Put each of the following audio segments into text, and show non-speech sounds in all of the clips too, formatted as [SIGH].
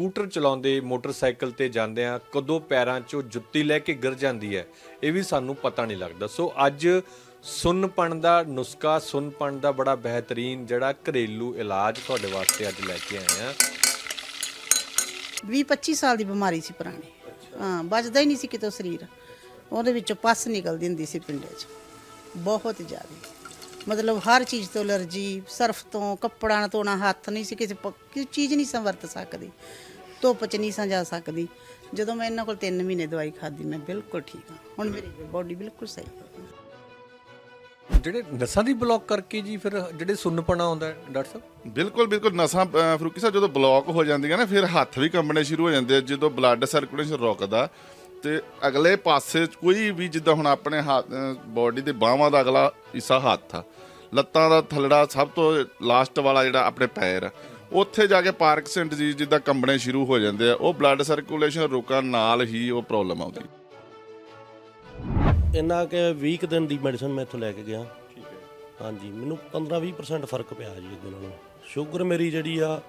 Scooter ਚਲਾਉਂਦੇ motorcycle ਤੇ ਜਾਂਦੇ ਆ ਕਦੋਂ ਪੈਰਾਂ 'ਚੋਂ ਜੁੱਤੀ ਲੈ ਕੇ ਗਿਰ ਜਾਂਦੀ ਹੈ ਇਹ ਵੀ ਸਾਨੂੰ ਪਤਾ ਨਹੀਂ ਲੱਗਦਾ। ਸੋ ਅੱਜ ਸੁੰਨਪਣ ਦਾ ਨੁਸਖਾ ਸੁੰਨਪਣ ਦਾ ਬੜਾ ਬਿਹਤਰੀਨ ਜਿਹੜਾ ਘਰੇਲੂ ਇਲਾਜ ਤੁਹਾਡੇ ਵਾਸਤੇ ਅੱਜ ਲੈ ਕੇ ਆਏ ਆ 20 25 ਸਾਲ ਦੀ ਬਿਮਾਰੀ ਸੀ ਪੁਰਾਣੀ। ਹਾਂ ਬਚਦਾ ਹੀ ਨਹੀਂ ਸੀ ਕਿਤੋਂ ਸਰੀਰ। ਉਹਦੇ ਵਿੱਚੋਂ ਪਸ ਨਿਕਲਦੀ ਹੁੰਦੀ ਸੀ ਪਿੰਡੇ 'ਚ। ਬਹੁਤ ਜ਼ਿਆਦਾ। ਮਤਲਬ ਹਰ ਚੀਜ਼ ਤੋਂ ਅਲਰਜੀ ਸਰਫ ਤੋਂ ਕੱਪੜਾ ਨਾ ਧੋਣਾ ਹੱਥ ਨਹੀਂ ਸੀ ਕਿਸੇ ਚੀਜ਼ ਨਹੀਂ ਸਾਂ ਵਰਤ ਸਕਦੀ। ਧੁੱਪ 'ਚ ਨਹੀਂ ਸਾਂ ਜਾ ਸਕਦੀ। ਜਦੋਂ ਮੈਂ ਇਹਨਾਂ ਕੋਲ 3 ਮਹੀਨੇ ਦਵਾਈ ਖਾਧੀ ਮੈਂ ਬਿਲਕੁਲ ਠੀਕ ਹਾਂ। ਹੁਣ ਮੇਰੀ ਬੋਡੀ ਬਿਲਕੁਲ ਸਹੀ ਹੈ। ਜਿਹੜੇ ਨਸਾਂ ਦੀ ਬਲੌਕ ਕਰਕੇ ਜੀ ਫਿਰ ਜਿਹੜੇ ਸੁੰਨਪਣਾ ਆਉਂਦਾ ਹੈ, ਡਾਕਟਰ ਸਾਹਿਬ? ਬਿਲਕੁਲ ਬਿਲਕੁਲ ਨਸਾਂ ਫਰੂਕੀ ਸਾਹਿਬ ਜਦੋਂ ਬਲੌਕ ਹੋ ਜਾਂਦੀਆਂ ਨਾ ਫਿਰ ਹੱਥ ਵੀ ਕੰਬਣੇ ਸ਼ੁਰੂ ਹੋ ਜਾਂਦੇ ਆ ਜਦੋਂ ਬਲੱਡ ਸਰਕੂਲੇਸ਼ਨ ਰੁਕਦਾ। ਤੇ ਅਗਲੇ ਪਾਸੇ ਕੋਈ ਵੀ ਜਿੱਦਾਂ ਹੁਣ ਆਪਣੇ ਬਾਡੀ ਦੇ ਬਾਹਾਂ ਦਾ ਅਗਲਾ ਹਿੱਸਾ ਹੱਥ ਆ। ਲੱਤਾਂ ਦਾ ਥੱਲੜਾ ਸਭ ਤੋਂ ਲਾਸਟ ਵਾਲਾ ਜਿਹੜਾ ਆਪਣੇ ਪੈਰ ਆ, ਉੱਥੇ ਜਾ ਕੇ ਪਾਰਕਿੰਸਨ ਡਿਜ਼ੀਜ਼ ਜਿੱਦਾਂ ਕੰਬਣੇ ਸ਼ੁਰੂ ਹੋ ਜਾਂਦੇ ਆ ਉਹ ਬਲੱਡ ਸਰਕੂਲੇਸ਼ਨ ਰੁਕਣ ਨਾਲ ਹੀ ਉਹ ਪ੍ਰੋਬਲਮ ਆਉਂਦੀ। ਇੰਨਾ ਕਿ 20 ਕੁ ਦਿਨ ਦੀ ਮੈਡੀਸਨ ਮੈਂ ਇੱਥੋਂ ਲੈ ਕੇ ਗਿਆ। ਠੀਕ ਹੈ। ਹਾਂਜੀ ਮੈਨੂੰ 15-20% ਫ਼ਰਕ ਪਿਆ ਜੀ ਇਹਦੇ ਨਾਲੋਂ। ਸ਼ੂਗਰ ਮੇਰੀ ਜਿਹੜੀ ਆ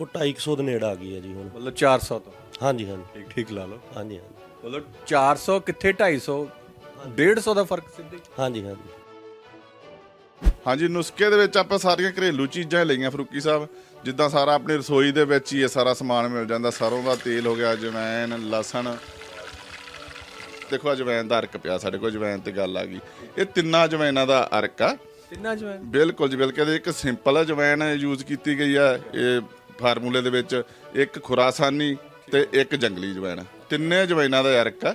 ਉਹ 250 ਦੇ ਨੇੜੇ ਆ ਗਈ ਹੈ ਜੀ ਹੁਣ। ਮਤਲਬ 400 ਤੋਂ। ਹਾਂਜੀ ਹਾਂਜੀ। ਠੀਕ ਠੀਕ ਲਾ ਲਓ। ਹਾਂਜੀ ਹਾਂਜੀ। ਮਤਲਬ 400 ਕਿੱਥੇ 250 150 ਦਾ ਫ਼ਰਕ ਸਿੱਧੇ। ਹਾਂਜੀ ਹਾਂਜੀ। ਹਾਂਜੀ ਨੁਸਖੇ ਦੇ ਵਿੱਚ ਆਪਾਂ ਸਾਰੀਆਂ ਘਰੇਲੂ ਚੀਜ਼ਾਂ ਹੀ ਲਈਆਂ ਫਰੂਕੀ ਸਾਹਿਬ। ਜਿੱਦਾਂ ਸਾਰਾ ਆਪਣੀ ਰਸੋਈ ਦੇ ਵਿੱਚ ਹੀ ਇਹ ਸਾਰਾ ਸਮਾਨ ਮਿਲ ਜਾਂਦਾ। ਸਰੋਂ ਦਾ ਤੇਲ ਹੋ ਗਿਆ ਜਵੈਨ ਲਸਣ। ਦੇਖੋ ਅਜਵੈਨ ਦਾ ਅਰਕ ਪਿਆ ਸਾਡੇ ਕੋਲ ਜਵੈਨ ਤੇ ਗੱਲ ਆ ਗਈ। ਇਹ ਤਿੰਨਾਂ ਜਵੈਨਾਂ ਦਾ ਅਰਕ ਆ। ਤਿੰਨਾਂ ਚ ਬਿਲਕੁਲ ਜੀ ਬਿਲਕੁਲ। ਇਹਦੇ ਇੱਕ ਸਿੰਪਲ ਜਵੈਨ ਯੂਜ਼ ਕੀਤੀ ਗਈ ਆ ਇਹ ਫਾਰਮੂਲੇ ਦੇ ਵਿੱਚ। ਇੱਕ ਖੁਰਾਸਾਨੀ ਤੇ ਇੱਕ ਜੰਗਲੀ ਜਵੈਨ ਤਿੰਨੇ ਜਵੈਨਾਂ ਦਾ ਅਰਕ ਆ।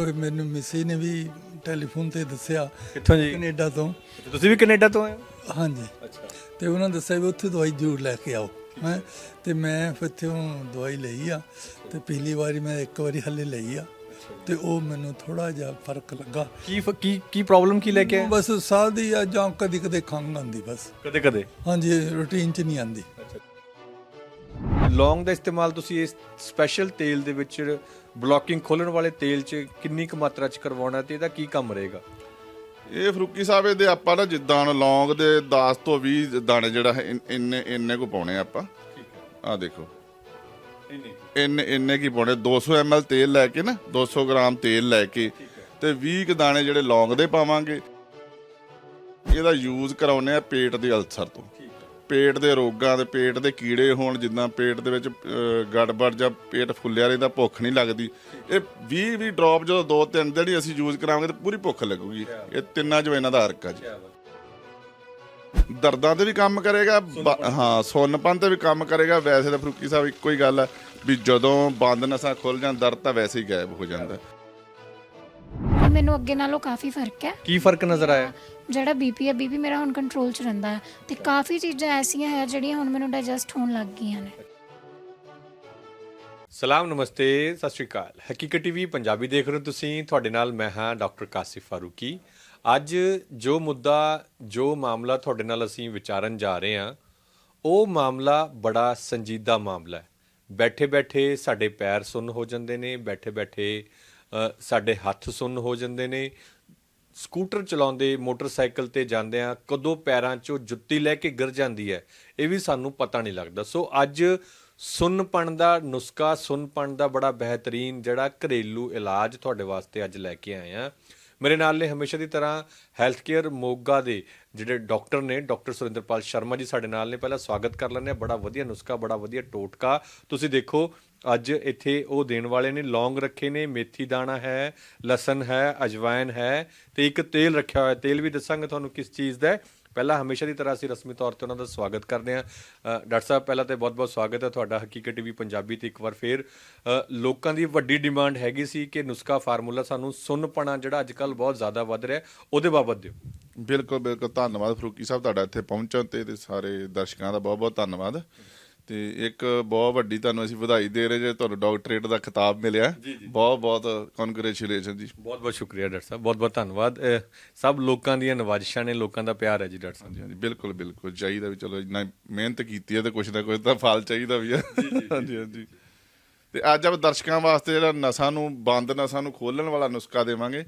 ਔਰ ਮੈਨੂੰ ਮਿਸੀ ਨੇ ਵੀ ਟੈਲੀਫੋਨ ਤੇ ਦੱਸਿਆ ਕਿੱਥੋਂ ਜੀ? ਕੈਨੇਡਾ ਤੋਂ। ਤੁਸੀਂ ਵੀ ਕੈਨੇਡਾ ਤੋਂ ਆਏ ਹੋ? ਹਾਂਜੀ। ਅੱਛਾ। ਤੇ ਉਹਨਾਂ ਦੱਸਿਆ ਵੀ ਉੱਥੇ ਦਵਾਈ ਜ਼ਰੂਰ ਲੈ ਕੇ ਆਓ ਹੈਂ। ਤੇ ਮੈਂ ਫਿਰ ਉੱਥੋਂ ਦਵਾਈ ਲਈ ਆ ਤੇ ਪਿਛਲੀ ਵਾਰੀ ਮੈਂ ਇੱਕ ਵਾਰੀ ਹੱਲੇ ਲਈ ਆ ਤੇ ਉਹ ਮੈਨੂੰ ਥੋੜਾ ਜਿਹਾ ਫ਼ਰਕ ਲੱਗਾ। ਕੀ ਕੀ ਕੀ ਪ੍ਰੋਬਲਮ ਕੀ ਲੈ ਕੇ ਆਏ? ਬਸ ਸਾਹ ਦੀ ਆ ਜਾਂ ਕਦੀ ਕਦੇ ਖੰਘ ਆਉਂਦੀ ਬਸ। ਕਦੇ ਕਦੇ? ਹਾਂਜੀ ਰੂਟੀਨ ਚ ਨਹੀਂ ਆਉਂਦੀ। ਲੌਂਗ ਦਾ ਇਸਤੇਮਾਲ ਤੁਸੀਂ ਇਸ ਸਪੈਸ਼ਲ ਤੇਲ ਦੇ ਵਿੱਚ ਬਲੌਕਿੰਗ ਖੋਲਣ ਵਾਲੇ ਤੇਲ 'ਚ ਕਿੰਨੀ ਕੁ ਮਾਤਰਾ 'ਚ ਕਰਵਾਉਣਾ ਤੇ ਇਹਦਾ ਕੀ ਕੰਮ ਰਹੇਗਾ? ਇਹ ਫਰੂਕੀ ਸਾਹਿਬ ਇਹਦੇ ਆਪਾਂ ਨਾ ਜਿੱਦਾਂ ਲੌਂਗ ਦੇ 10 ਤੋਂ 20 ਦਾਣੇ ਜਿਹੜਾ ਹੈ, ਇਨ- ਇੰਨੇ ਇੰਨੇ ਕੋ ਪਾਉਣੇ ਆ ਆਪਾਂ ਆ। ਦੇਖੋ। ਇੰਨੇ। ਇੰਨੇ ਕੀ ਪਾਉਣੇ? 200 ml ਤੇਲ ਲੈ ਕੇ ਨਾ 200 ਗ੍ਰਾਮ ਤੇਲ ਲੈ ਕੇ ਤੇ 20 ਕੁ ਦਾਣੇ ਜਿਹੜੇ ਲੌਂਗ ਦੇ ਪਾਵਾਂਗੇ। ਇਹਦਾ ਯੂਜ਼ ਕਰਾਉਨੇ ਆ ਪੇਟ ਦੇ ਅਲਸਰ ਤੋਂ। ਪੇਟ ਦੇ ਰੋਗਾਂ ਦੇ ਪੇਟ ਦੇ ਕੀੜੇ ਹੋਣ ਜਿੱਦਾਂ ਪੇਟ ਦੇ ਵਿੱਚ ਗੜਬੜ ਜਾਂ ਪੇਟ ਫੁੱਲਿਆ ਰਹਿੰਦਾ ਭੁੱਖ ਨਹੀਂ ਲੱਗਦੀ। ਇਹ 20 20 ਡ੍ਰੌਪ ਜਦੋਂ ਦੋ ਤਿੰਨ ਦਿਨ ਹੀ ਅਸੀਂ ਯੂਜ਼ ਕਰਾਵਾਂਗੇ ਤਾਂ ਪੂਰੀ ਭੁੱਖ ਲੱਗੂਗੀ। ਇਹ ਤਿੰਨਾਂ ਜਵੈਨਾਂ ਦਾ ਅਰਕ ਆ ਜੀ। ਦਰਦਾਂ ਤੇ ਵੀ ਕੰਮ ਕਰੇਗਾ ਹਾਂ ਸੁੰਨਪਨ ਤੇ ਵੀ ਕੰਮ ਕਰੇਗਾ। ਵੈਸੇ ਤਾਂ ਫਰੂਕੀ ਸਾਹਿਬ ਇੱਕੋ ਹੀ ਗੱਲ ਹੈ ਵੀ ਜਦੋਂ ਬੰਦ ਨਸਾਂ ਖੁੱਲ ਜਾਣ ਦਰਦ ਤਾਂ ਵੈਸੇ ਹੀ ਗਾਇਬ ਹੋ ਜਾਂਦਾ। ਮੈਨੂੰ ਅੱਗੇ ਨਾਲੋਂ ਕਾਫੀ ਫ਼ਰਕ ਹੈ। ਕੀ ਫ਼ਰਕ ਨਜ਼ਰ ਆਇਆ? ਜਿਹੜਾ ਬੀਪੀ ਹੈ ਬੀਪੀ ਮੇਰਾ ਹੁਣ ਕੰਟਰੋਲ 'ਚ ਰਹਿੰਦਾ ਹੈ ਤੇ ਕਾਫੀ ਚੀਜ਼ਾਂ ਐਸੀਆਂ ਹੈ ਜਿਹੜੀਆਂ ਹੁਣ ਮੈਨੂੰ ਡਾਈਜੈਸਟ ਹੋਣ ਲੱਗ ਗਈਆਂ ਨੇ। ਸਲਾਮ ਨਮਸਤੇ ਸਤਿ ਸ਼੍ਰੀ ਅਕਾਲ। ਹਕੀਕਤ ਟੀਵੀ ਪੰਜਾਬੀ ਦੇਖ ਰਹੇ ਹੋ ਤੁਸੀਂ। ਤੁਹਾਡੇ ਨਾਲ ਮੈਂ ਹਾਂ ਡਾਕਟਰ ਕਾਸਿਫ ਫਾਰੂਕੀ। ਅੱਜ ਜੋ ਮੁੱਦਾ ਜੋ ਮਾਮਲਾ ਤੁਹਾਡੇ ਨਾਲ ਅਸੀਂ ਵਿਚਾਰਨ ਜਾ ਰਹੇ ਹਾਂ ਉਹ ਮਾਮਲਾ ਬੜਾ ਸੰਜੀਦਾ ਮਾਮਲਾ ਹੈ। ਬੈਠੇ ਬੈਠੇ ਸਾਡੇ ਪੈਰ ਸੁੰਨ ਹੋ ਜਾਂਦੇ ਨੇ ਬੈਠੇ ਬੈਠੇ ਅ, ਸਾਡੇ ਹੱਥ ਸੁੰਨ ਹੋ ਜਾਂਦੇ ਨੇ ਸਕੂਟਰ ਚਲਾਉਂਦੇ, ਮੋਟਰਸਾਈਕਲ ਤੇ ਜਾਂਦੇ ਆ, ਕਦੋਂ ਪੈਰਾਂ 'ਚੋਂ ਜੁੱਤੀ ਲੈ ਕੇ ਗਿਰ ਜਾਂਦੀ ਹੈ, ਇਹ ਵੀ ਸਾਨੂੰ ਪਤਾ ਨਹੀਂ ਲੱਗਦਾ। ਸੋ ਅੱਜ ਸੁੰਨਪਣ ਦਾ ਨੁਸਖਾ, ਸੁੰਨਪਣ ਦਾ ਬੜਾ ਬਿਹਤਰੀਨ ਜਿਹੜਾ ਘਰੇਲੂ ਇਲਾਜ ਤੁਹਾਡੇ ਵਾਸਤੇ ਅੱਜ ਲੈ ਕੇ ਆਏ ਆ। ਮੇਰੇ ਨਾਲ ਨੇ ਹਮੇਸ਼ਾ ਦੀ ਤਰ੍ਹਾਂ ਹੈਲਥ ਕੇਅਰ ਮੋਗਾ ਦੇ ਜਿਹੜੇ ਡਾਕਟਰ ਨੇ, ਡਾਕਟਰ ਸੁਰਿੰਦਰਪਾਲ ਸ਼ਰਮਾ ਜੀ ਸਾਡੇ ਨਾਲ ਨੇ, ਪਹਿਲਾਂ ਸਵਾਗਤ ਕਰ ਲੈਂਦੇ ਆ ਬੜਾ ਵਧੀਆ ਨੁਸਖਾ, ਬੜਾ ਵਧੀਆ ਟੋਟਕਾ। ਤੁਸੀਂ ਦੇਖੋ, ਅੱਜ ਇੱਥੇ ਉਹ ਦੇਣ ਵਾਲੇ ਨੇ, ਲੌਂਗ ਰੱਖੇ ਨੇ, ਮੇਥੀ ਦਾਣਾ ਹੈ, ਲਸਣ ਹੈ, ਅਜਵਾਇਨ ਹੈ ਤੇ ਇੱਕ ਤੇਲ ਰੱਖਿਆ ਹੋਇਆ। ਤੇਲ ਵੀ ਦੱਸਾਂਗੇ ਤੁਹਾਨੂੰ ਕਿਸ ਚੀਜ਼ ਦਾ ਪਹਿਲਾਂ ਹਮੇਸ਼ਾ ਦੀ ਤਰ੍ਹਾਂ ਅਸੀਂ ਰਸਮੀ ਤੌਰ ਤੇ ਉਹਨਾਂ ਦਾ ਸਵਾਗਤ ਕਰਦੇ ਹਾਂ। ਡਾਕਟਰ ਸਾਹਿਬ, ਪਹਿਲਾਂ ਤੇ ਬਹੁਤ-ਬਹੁਤ ਸਵਾਗਤ ਹੈ ਤੁਹਾਡਾ ਹਕੀਕਤ ਟੀਵੀ ਪੰਜਾਬੀ ਤੇ ਇੱਕ ਵਾਰ ਫੇਰ। ਲੋਕਾਂ ਦੀ ਵੱਡੀ ਡਿਮਾਂਡ ਹੈਗੀ ਸੀ ਕਿ ਨੁਸਖਾ ਫਾਰਮੂਲਾ ਸਾਨੂੰ ਸੁਣਪਣਾ ਜਿਹੜਾ ਅੱਜਕੱਲ ਬਹੁਤ ਜ਼ਿਆਦਾ ਵੱਧ ਰਿਹਾ, ਉਹਦੇ ਬਾਬਤ ਦਿਓ। ਬਿਲਕੁਲ ਬਿਲਕੁਲ। ਧੰਨਵਾਦ ਫਰੂਕੀ ਸਾਹਿਬ ਤੁਹਾਡਾ ਇੱਥੇ ਪਹੁੰਚਣ ਤੇ ਤੇ ਸਾਰੇ ਦਰਸ਼ਕਾਂ ਦਾ ਬਹੁਤ ਬਹੁਤ ਧੰਨਵਾਦ। ਤੇ ਇੱਕ ਬਹੁਤ ਵੱਡੀ ਤੁਹਾਨੂੰ ਅਸੀਂ ਵਧਾਈ ਦੇ ਰਹੇ ਜੇ ਤੁਹਾਨੂੰ ਡਾਕਟਰੇਟ ਦਾ ਖਿਤਾਬ ਮਿਲਿਆ। ਬਹੁਤ ਬਹੁਤ ਕੰਗ੍ਰੈਚੁਲੇਸ਼ਨ ਜੀ। ਬਹੁਤ ਬਹੁਤ ਸ਼ੁਕਰੀਆ ਡਾਕਟਰ ਸਾਹਿਬ ਬਹੁਤ ਬਹੁਤ ਧੰਨਵਾਦ। ਸਭ ਲੋਕਾਂ ਦੀਆਂ ਨਵਾਜ਼ਿਸ਼ਾਂ ਨੇ ਲੋਕਾਂ ਦਾ ਪਿਆਰ ਹੈ ਜੀ ਡਾਕਟਰ ਸਾਹਿਬ। ਹਾਂਜੀ ਬਿਲਕੁਲ ਬਿਲਕੁਲ। ਚਾਹੀਦਾ ਵੀ ਚਲੋ ਇੰਨਾ ਮਿਹਨਤ ਕੀਤੀ ਹੈ ਤੇ ਕੁਛ ਨਾ ਕੁਛ ਤਾਂ ਫਲ ਚਾਹੀਦਾ ਵੀ ਹੈ। ਹਾਂਜੀ ਹਾਂਜੀ। ਤੇ ਅੱਜ ਆਪ ਦਰਸ਼ਕਾਂ ਵਾਸਤੇ ਜਿਹੜਾ ਨਸਾਂ ਨੂੰ ਬੰਦ ਨਸਾਂ ਨੂੰ ਖੋਲਣ ਵਾਲਾ ਨੁਸਖਾ ਦੇਵਾਂਗੇ।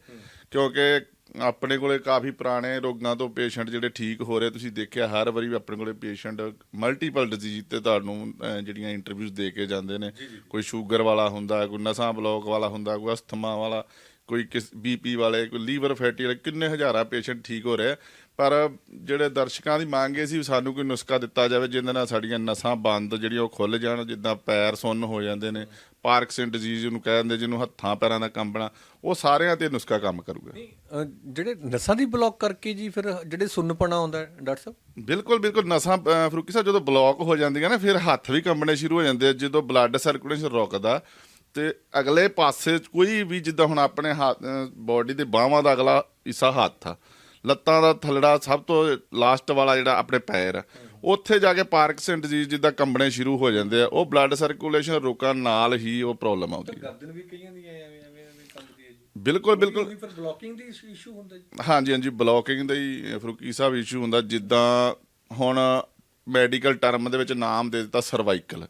ਕਿਉਂਕਿ ਆਪਣੇ ਕੋਲੇ ਕਾਫੀ ਪੁਰਾਣੇ ਰੋਗਾਂ ਤੋਂ ਪੇਸ਼ੈਂਟ ਜਿਹੜੇ ਠੀਕ ਹੋ ਰਹੇ ਤੁਸੀਂ ਦੇਖਿਆ ਹਰ ਵਾਰੀ ਵੀ ਆਪਣੇ ਕੋਲੇ ਪੇਸ਼ੈਂਟ ਮਲਟੀਪਲ ਡਿਜ਼ੀਜ਼ ਤੇ ਤੁਹਾਨੂੰ ਜਿਹੜੀਆਂ ਇੰਟਰਵਿਊਜ਼ ਦੇ ਕੇ ਜਾਂਦੇ ਨੇ ਕੋਈ ਸ਼ੂਗਰ ਵਾਲਾ ਹੁੰਦਾ ਕੋਈ ਨਸਾਂ ਬਲੌਕ ਵਾਲਾ ਹੁੰਦਾ ਕੋਈ ਅਸਥਮਾ ਵਾਲਾ ਕੋਈ ਕਿਸ ਬੀਪੀ ਵਾਲੇ ਕੋਈ ਲੀਵਰ ਫੈਟੀ ਵਾਲੇ ਕਿੰਨੇ ਹਜ਼ਾਰਾਂ ਪੇਸ਼ੈਂਟ ਠੀਕ ਹੋ ਰਹੇ। ਪਰ ਜਿਹੜੇ ਦਰਸ਼ਕਾਂ ਦੀ ਮੰਗ ਇਹ ਸੀ ਸਾਨੂੰ ਕੋਈ ਨੁਸਖਾ ਦਿੱਤਾ ਜਾਵੇ ਜਿਹਦੇ ਨਾਲ ਸਾਡੀਆਂ ਨਸਾਂ ਬੰਦ ਜਿਹੜੀਆਂ ਉਹ ਖੁੱਲ ਜਾਣ ਜਿੱਦਾਂ ਪੈਰ ਸੁੰਨ ਹੋ ਜਾਂਦੇ ਨੇ ਪਾਰਕਸਨ ਡਿਜ਼ੀਜ਼ ਨੂੰ ਕਹਿ ਦਿੰਦੇ ਜਿਹਨੂੰ ਹੱਥਾਂ ਪੈਰਾਂ ਦਾ ਕੰਬਣਾ ਉਹ ਸਾਰਿਆਂ ਤੇ ਨੁਸਖਾ ਕੰਮ ਕਰੂਗਾ। ਜਿਹੜੇ ਨਸਾਂ ਦੀ ਬਲੌਕ ਕਰਕੇ ਜੀ ਫਿਰ ਜਿਹੜੇ ਸੁੰਨਪਣਾ ਆਉਂਦਾ ਹੈ, ਡਾਕਟਰ ਸਾਹਿਬ? ਬਿਲਕੁਲ ਬਿਲਕੁਲ ਨਸਾਂ ਫਰੂਕੀ ਸਾਹਿਬ ਜਦੋਂ ਬਲੌਕ ਹੋ ਜਾਂਦੀਆਂ ਨਾ ਫਿਰ ਹੱਥ ਵੀ ਕੰਬਣੇ ਸ਼ੁਰੂ ਹੋ ਜਾਂਦੇ ਜਦੋਂ ਬਲੱਡ ਸਰਕੂਲੇਸ਼ਨ ਰੁਕਦਾ ਤੇ ਅਗਲੇ ਪਾਸੇ ਕੋਈ ਵੀ ਜਿੱਦਾਂ ਹੁਣ ਆਪਣੇ ਬਾਡੀ ਦੇ ਬਾਹਾਂ ਦਾ ਅਗਲਾ ਹਿੱਸਾ ਹੱਥ ਆ। ਲੱਤਾਂ ਦਾ ਥੱਲੜਾ ਸਭ ਤੋਂ ਲਾਸਟ ਵਾਲਾ ਜਿਹੜਾ ਆਪਣੇ ਪੈਰ ਆ, ਉੱਥੇ ਜਾ ਕੇ ਪਾਰਕਸਨ ਡਿਜ਼ੀਜ਼ ਜਿੱਦਾਂ ਕੰਬਣੇ ਸ਼ੁਰੂ ਹੋ ਜਾਂਦੇ ਆ ਉਹ ਬਲੱਡ ਸਰਕੂਲੇਸ਼ਨ ਰੁਕਣ ਨਾਲ ਹੀ ਉਹ ਪ੍ਰੋਬਲਮ ਆਉਂਦੀ ਹੈ। ਗਰਦਨ ਵੀ ਕਈਆਂ ਦੀ ਐਵੇਂ ਐਵੇਂ ਕੰਬਦੀ ਹੈ ਜੀ। ਬਿਲਕੁਲ ਬਿਲਕੁਲ। ਫਿਰ ਬਲੌਕਿੰਗ ਦੀ ਇਸ਼ੂ ਹੁੰਦਾ ਜੀ। ਹਾਂਜੀ ਹਾਂਜੀ ਬਲੌਕਿੰਗ ਦਾ ਹੀ ਫਰੂਕੀ ਸਾਹਿਬ ਇਸ਼ੂ ਹੁੰਦਾ ਜਿੱਦਾਂ ਹੁਣ ਮੈਡੀਕਲ ਟਰਮ ਦੇ ਵਿੱਚ ਨਾਮ ਦੇ ਦਿੱਤਾ ਸਰਵਾਈਕਲ